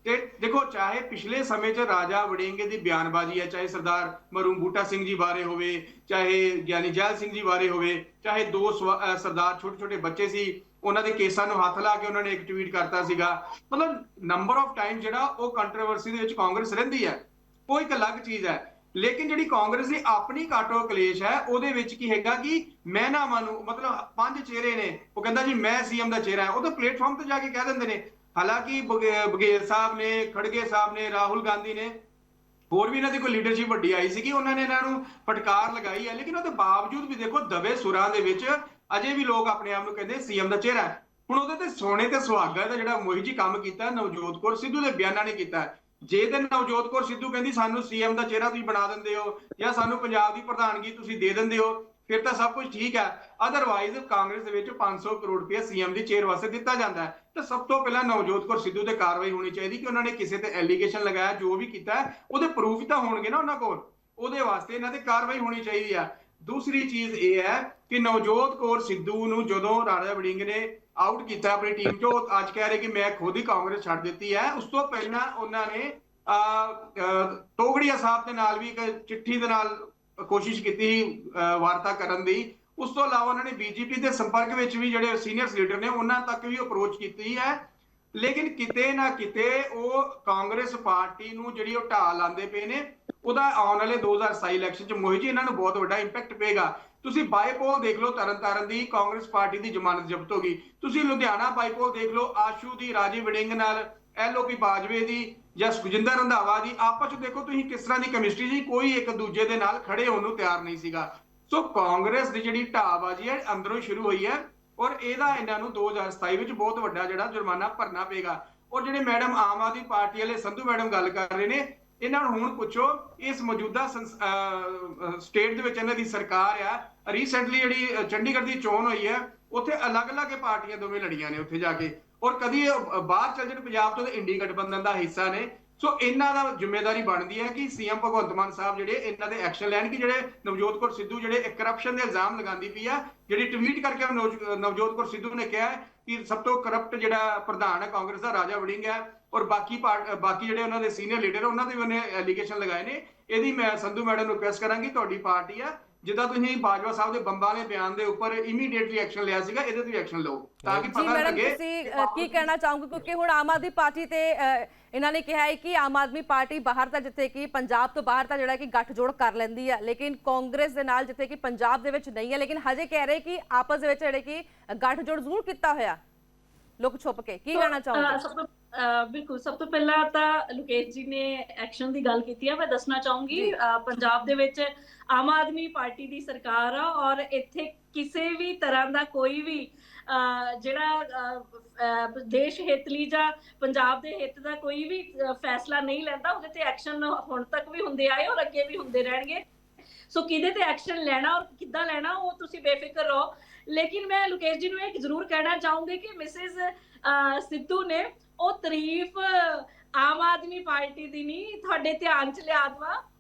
ਤੇ ਦੇਖੋ, ਚਾਹੇ ਪਿਛਲੇ ਸਮੇਂ 'ਚ ਰਾਜਾ ਵੜਿੰਗੇ ਦੀ ਬਿਆਨਬਾਜ਼ੀ ਹੈ, ਚਾਹੇ ਸਰਦਾਰ ਮਰੂਮ ਬੂਟਾ ਸਿੰਘ ਜੀ ਬਾਰੇ ਹੋਵੇ, ਚਾਹੇ ਗਿਆਨੀ ਜੈਲ ਸਿੰਘ ਜੀ ਬਾਰੇ ਹੋਵੇ, ਚਾਹੇ ਦੋ ਸਵਾ- ਸਰਦਾਰ ਛੋਟੇ ਛੋਟੇ ਬੱਚੇ ਸੀ, ਉਹਨਾਂ ਦੇ ਕੇਸਾਂ ਨੂੰ ਹੱਥ ਲਾ ਕੇ ਉਹਨਾਂ ਨੇ ਇੱਕ ਟਵੀਟ ਕਰਤਾ ਸੀਗਾ। ਮਤਲਬ ਨੰਬਰ ਆਫ ਟਾਈਮ ਜਿਹੜਾ ਉਹ ਕੰਟਰੋਵਰਸੀ ਦੇ ਵਿੱਚ ਕਾਂਗਰਸ ਰਹਿੰਦੀ ਹੈ। ਉਹ ਇੱਕ ਅਲੱਗ ਚੀਜ਼ ਹੈ। ਲੇਕਿਨ ਜਿਹੜੀ ਕਾਂਗਰਸ ਦੀ ਆਪਣੀ ਕਾਟੋ ਕਲੇਸ਼ ਹੈ, ਉਹਦੇ ਵਿੱਚ ਕੀ ਹੈਗਾ ਕਿ ਮੈਂ ਨਾ ਨੂੰ ਮਤਲਬ ਪੰਜ ਚਿਹਰੇ ਨੇ। ਉਹ ਕਹਿੰਦਾ ਜੀ, ਮੈਂ ਸੀਐਮ ਦਾ ਚਿਹਰਾ ਹਾਂ। ਉਹ ਤਾਂ ਪਲੇਟਫਾਰਮ ਤੇ ਜਾ ਕੇ ਕਹਿ ਦਿੰਦੇ ਨੇ। ਹਾਲਾਂਕਿ ਬਗੇ- ਬਘੇਲ ਸਾਹਿਬ ਨੇ, ਖੜਗੇ ਸਾਹਿਬ ਨੇ, ਰਾਹੁਲ ਗਾਂਧੀ ਨੇ, ਹੋਰ ਵੀ ਇਹਨਾਂ ਦੀ ਕੋਈ ਲੀਡਰਸ਼ਿਪ ਵੱਡੀ ਆਈ ਸੀ ਕਿ ਉਹਨਾਂ ਨੇ ਇਹਨਾਂ ਨੂੰ ਫਟਕਾਰ ਲਗਾਈ ਹੈ। ਲੇਕਿਨ ਉਹਦੇ ਬਾਵਜੂਦ ਵੀ ਦੇਖੋ ਦਵੇ ਸੁਰਾਂ ਦੇ ਵਿੱਚ ਅਜੇ ਵੀ ਲੋਕ ਆਪਣੇ ਆਪ ਨੂੰ ਕਹਿੰਦੇ ਸੀਐਮ ਦਾ ਚਿਹਰਾ ਹੁਣ ਉਹਦੇ ਤੇ ਸੋਨੇ ਤੇ ਸੁਹਾਗਾ ਦਾ ਜਿਹੜਾ ਮੋਹਿਤ ਜੀ ਕੰਮ ਕੀਤਾ, ਨਵਜੋਤ ਕੌਰ ਸਿੱਧੂ ਦੇ ਬਿਆਨਾਂ ਨੇ ਕੀਤਾ ਜੇ ਤੇ ਨਵਜੋਤ ਕੌਰ ਸਿੱਧੂ ਕਹਿੰਦੀ ਸਾਨੂੰ ਸੀਐਮ ਦਾ ਚਿਹਰਾ ਤੁਸੀਂ ਬਣਾ ਦਿੰਦੇ ਹੋ ਜਾਂ ਸਾਨੂੰ ਪੰਜਾਬ ਦੀ ਪ੍ਰਧਾਨਗੀ ਤੁਸੀਂ ਦੇ ਦਿੰਦੇ ਹੋ, ਫਿਰ ਤਾਂ ਸਭ ਕੁਝ ਠੀਕ ਹੈ। ਅਦਰਵਾਈਜ਼ ਕਾਂਗਰਸ ਦੇ ਵਿੱਚ 500 ਕਰੋੜ ਰੁਪਏ ਸੀਐਮ ਦੀ ਚੇਅਰ ਵਾਸਤੇ ਦਿੱਤਾ ਜਾਂਦਾ ਹੈ। ਤਾਂ ਸਭ ਤੋਂ ਪਹਿਲਾਂ ਨਵਜੋਤ ਕੌਰ ਸਿੱਧੂ ਤੇ ਕਾਰਵਾਈ ਹੋਣੀ ਚਾਹੀਦੀ ਕਿ ਉਹਨਾਂ ਨੇ ਕਿਸੇ ਤੇ ਐਲੀਗੇਸ਼ਨ ਲਗਾਇਆ, ਜੋ ਵੀ ਕੀਤਾ ਉਹਦੇ ਪ੍ਰੂਫ ਤਾਂ ਹੋਣਗੇ ਨਾ ਉਹਨਾਂ ਕੋਲ। ਉਹਦੇ ਵਾਸਤੇ ਇਹਨਾਂ ਤੇ ਕਾਰਵਾਈ ਹੋਣੀ ਚਾਹੀਦੀ ਆ ਦੂਸਰੀ ਚੀਜ਼ ਇਹ ਹੈ ਕਿ ਨਵਜੋਤ ਕੌਰ ਸਿੱਧੂ ਨੂੰ ਜਦੋਂ ਰਾਜਾ ਵੜਿੰਗ ਨੇ ਆਊਟ ਕੀਤਾ ਆਪਣੀ ਟੀਮ ਚੋਂ। ਉਹ ਅੱਜ ਕਹਿ ਰਹੇ ਕਿ ਮੈਂ ਖੁਦ ਹੀ ਕਾਂਗਰਸ ਛੱਡ ਦਿੱਤੀ ਹੈ। ਉਸ ਤੋਂ ਪਹਿਲਾਂ ਉਹਨਾਂ ਨੇ ਤੋਗੜੀਆ ਸਾਹਿਬ ਦੇ ਨਾਲ ਵੀ ਇੱਕ ਚਿੱਠੀ ਦੇ ਨਾਲ ਕੋਸ਼ਿਸ਼ ਕੀਤੀ ਵਾਰਤਾ ਕਰਨ ਦੀ। ਉਸ ਤੋਂ ਇਲਾਵਾ ਉਹਨਾਂ ਨੇ ਬੀਜੇਪੀ ਦੇ ਸੰਪਰਕ ਵਿੱਚ ਵੀ ਜਿਹੜੇ ਸੀਨੀਅਰ ਲੀਡਰ ਨੇ, ਉਹਨਾਂ ਤੱਕ ਵੀ ਅਪਰੋਚ ਕੀਤੀ ਹੈ। ਲੇਕਿਨ ਕਿਤੇ ਨਾ ਕਿਤੇ ਉਹ ਕਾਂਗਰਸ ਪਾਰਟੀ ਨੂੰ ਜਿਹੜੀ ਉਹ ਢਾਹ ਲਾਉਂਦੇ ਪਏ ਨੇ, ਉਹਦਾ ਆਉਣ ਵਾਲੇ 2027 ਇਲੈਕਸ਼ਨ ਚ ਮੋਹਿਤ ਜੀ, ਇਹਨਾਂ ਨੂੰ ਬਹੁਤ ਵੱਡਾ ਇੰਪੈਕਟ ਪਏਗਾ। ਤੁਸੀਂ ਬਾਈਪੋਲ ਦੇਖ ਲਓ ਤਰਨਤਾਰਨ ਦੀ, ਕਾਂਗਰਸ ਪਾਰਟੀ ਦੀ ਜ਼ਮਾਨਤ ਜ਼ਬਤ ਹੋ ਗਈ। ਤੁਸੀਂ ਲੁਧਿਆਣਾ ਬਾਈਪੋਲ ਦੇਖ ਲਓ, ਆਸ਼ੂ ਦੀ ਰਾਜੀ ਵੜਿੰਗ ਨਾਲ, ਐਲਓਪੀ ਬਾਜਵੇ ਦੀ ਜਾਂ ਸੁਖਜਿੰਦਰ ਰੰਧਾਵਾ ਦੀ। ਆਪਸ ਚ ਦੇਖੋ ਤੁਸੀਂ ਕਿਸ ਤਰ੍ਹਾਂ ਦੀ ਕੈਮਿਸਟਰੀ ਜੀ ਕੋਈ ਇੱਕ ਦੂਜੇ ਦੇ ਨਾਲ ਖੜੇ ਹੋਣ ਨੂੰ ਤਿਆਰ ਨਹੀਂ ਸੀਗਾ। ਸੋ ਕਾਂਗਰਸ ਦੀ ਜਿਹੜੀ ਢਾਹਬਾਜ਼ੀ ਹੈ ਅੰਦਰੋਂ ਸ਼ੁਰੂ ਹੋਈ ਹੈ ਔਰ ਇਹਦਾ ਇਹਨਾਂ ਨੂੰ 2027 ਵਿੱਚ ਬਹੁਤ ਵੱਡਾ ਜਿਹੜਾ ਜੁਰਮਾਨਾ ਭਰਨਾ ਪਏਗਾ। ਔਰ ਜਿਹੜੇ ਮੈਡਮ ਆਮ ਆਦਮੀ ਪਾਰਟੀ ਵਾਲੇ ਸੰਧੂ ਮੈਡਮ ਗੱਲ ਕਰ ਰਹੇ ਨੇ ਇਹਨਾਂ ਨੂੰ ਹੁਣ ਪੁੱਛੋ ਇਸ ਮੌਜੂਦਾ ਸਟੇਟ ਦੇ ਵਿੱਚ ਇਹਨਾਂ ਦੀ ਸਰਕਾਰ ਆ ਰੀਸੈਂਟਲੀ ਜਿਹੜੀ ਚੰਡੀਗੜ੍ਹ ਦੀ ਚੋਣ ਹੋਈ ਹੈ ਉੱਥੇ ਅਲੱਗ-ਅਲੱਗ ਪਾਰਟੀਆਂ ਦੋਵੇਂ ਲੜੀਆਂ ਨੇ ਉੱਥੇ ਜਾ ਕੇ। ਔਰ ਕਦੀ ਇਹ, ਬਾਹਰ ਚੱਲ ਜਾਣ ਪੰਜਾਬ ਤੋਂ ਤੇ ਇੰਡੀ ਗਠਬੰਧਨ ਦਾ ਹਿੱਸਾ ਨੇ ਸੋ ਇਹਨਾਂ ਦਾ ਜ਼ਿੰਮੇਵਾਰੀ ਬਣਦੀ ਹੈ ਕਿ ਸੀਐਮ ਭਗਵੰਤ ਮਾਨ ਸਾਹਿਬ ਜਿਹੜੇ ਇਹਨਾਂ ਦੇ ਐਕਸ਼ਨ ਲੈਣ ਕਿ ਜਿਹੜੇ ਨਵਜੋਤ ਕੌਰ ਸਿੱਧੂ ਜਿਹੜੇ ਕਰਪਸ਼ਨ ਦੇ ਇਲਜ਼ਾਮ ਲਗਾਉਂਦੀ ਪਈ ਆ ਜਿਹੜੀ ਟਵੀਟ ਕਰਕੇ ਨਵਜ- ਨਵਜੋਤ ਕੌਰ ਸਿੱਧੂ ਨੇ ਕਿਹਾ ਕਿ ਸਭ ਤੋਂ ਕਰਪਟ ਜਿਹੜਾ ਪ੍ਰਧਾਨ ਹੈ ਕਾਂਗਰਸ ਦਾ ਰਾਜਾ ਵੜਿੰਗ ਹੈ। ਔਰ ਬਾਕੀ ਬਾਕੀ ਜਿਹੜੇ ਉਹਨਾਂ ਦੇ ਸੀਨੀਅਰ ਲੀਡਰ ਉਹਨਾਂ ਦੇ ਵੀ ਉਹਨੇ ਐਲੀਗੇਸ਼ਨ ਲਗਾਏ ਨੇ। ਇਹਦੀ ਮੈਂ ਸੰਧੂ ਮੈਡਮ ਨੂੰ ਰਿਕੁਐਸਟ ਕਰਾਂਗੀ ਤੁਹਾਡੀ ਪਾਰਟੀ ਆ। ਜਿੱਦਾਂ ਤੁਸੀਂ ਬਾਜਵਾ ਸਾਹਿਬ ਦੇ ਬੰਬਾਂ ਦੇ ਬਿਆਨ ਦੇ ਉੱਪਰ ਇਮੀਡੀਏਟਲੀ ਐਕਸ਼ਨ ਲਿਆ ਸੀਗਾ ਇਹਦੇ ਤੇ ਐਕਸ਼ਨ ਲਓ ਤਾਂ ਕਿ ਪਤਾ ਲੱਗੇ ਕੀ ਕਹਿਣਾ ਚਾਹੋਗੇ? ਕਿਉਂਕਿ ਹੁਣ ਆਮ ਆਦਮੀ ਪਾਰਟੀ ਤੇ ਇਹਨਾਂ ਨੇ ਕਿਹਾ ਹੈ ਕਿ ਆਮ ਆਦਮੀ ਪਾਰਟੀ ਬਾਹਰ ਤਾਂ ਜਿੱਥੇ ਕਿ ਪੰਜਾਬ ਤੋਂ ਬਾਹਰ ਤਾਂ ਜਿਹੜਾ ਕਿ ਗੱਠਜੋੜ ਕਰ ਲੈਂਦੀ ਹੈ ਲੇਕਿਨ ਕਾਂਗਰਸ ਦੇ ਨਾਲ ਜਿੱਥੇ ਕਿ ਪੰਜਾਬ ਦੇ ਵਿੱਚ ਨਹੀਂ ਹੈ ਲੇਕਿਨ ਹਜੇ ਕਹਿ ਰਹੇ ਕਿ ਆਪਸ ਦੇ ਵਿੱਚ ਜਿਹੜੇ ਕਿ ਗੱਠਜੋੜ ਜ਼ਰੂਰ ਕੀਤਾ ਹੋਇਆ। ਲੁਕ ਛੁਪ ਕੇ ਕੀ ਕਹਿਣਾ ਚਾਹੋਗੇ? ਸਭ ਤੋਂ ਬਿਲਕੁਲ ਸਭ ਤੋਂ ਪਹਿਲਾਂ ਤਾਂ ਲੋਕੇਸ਼ ਜੀ ਨੇ ਐਕਸ਼ਨ ਦੀ ਗੱਲ ਕੀਤੀ ਹੈ ਮੈਂ ਦੱਸਣਾ ਚਾਹੂੰਗੀ ਪੰਜਾਬ ਦੇ ਵਿੱਚ ਆਮ ਆਦਮੀ ਪਾਰਟੀ ਦੀ ਸਰਕਾਰ ਆ ਔਰ ਇੱਥੇ ਕਿਸੇ ਵੀ ਤਰ੍ਹਾਂ ਦਾ ਕੋਈ ਵੀ ਜਿਹੜਾ ਦੇਸ਼ ਹਿੱਤ ਲਈ ਜਾਂ ਪੰਜਾਬ ਦੇ ਹਿੱਤ ਦਾ ਕੋਈ ਵੀ ਫੈਸਲਾ ਨਹੀਂ ਲੈਂਦਾ ਉਹਦੇ ਤੇ ਐਕਸ਼ਨ ਹੁਣ ਤੱਕ ਵੀ ਹੁੰਦੇ ਆਏ ਔਰ ਅੱਗੇ ਵੀ ਹੁੰਦੇ ਰਹਿਣਗੇ। ਸੋ ਕਿਹਦੇ ਤੇ ਐਕਸ਼ਨ ਲੈਣਾ ਔਰ ਕਿੱਦਾਂ ਲੈਣਾ, ਉਹ ਤੁਸੀਂ ਬੇਫਿਕਰ ਰਹੋ। ਲੇਕਿਨ ਮੈਂ ਲੋਕੇਸ਼ ਜੀ ਨੂੰ ਇਹ ਜ਼ਰੂਰ ਕਹਿਣਾ ਚਾਹੂੰਗੀ ਕਿ ਮਿਸਿਸ ਸਿੱਧੂ ਨੇ ਉਹ ਤਾਰੀਫ ਆਮ ਆਦਮੀ ਪਾਰਟੀ ਦੀ ਨਹੀਂ, ਤੁਹਾਡੇ ਧਿਆਨ ਚ ਲਿਆ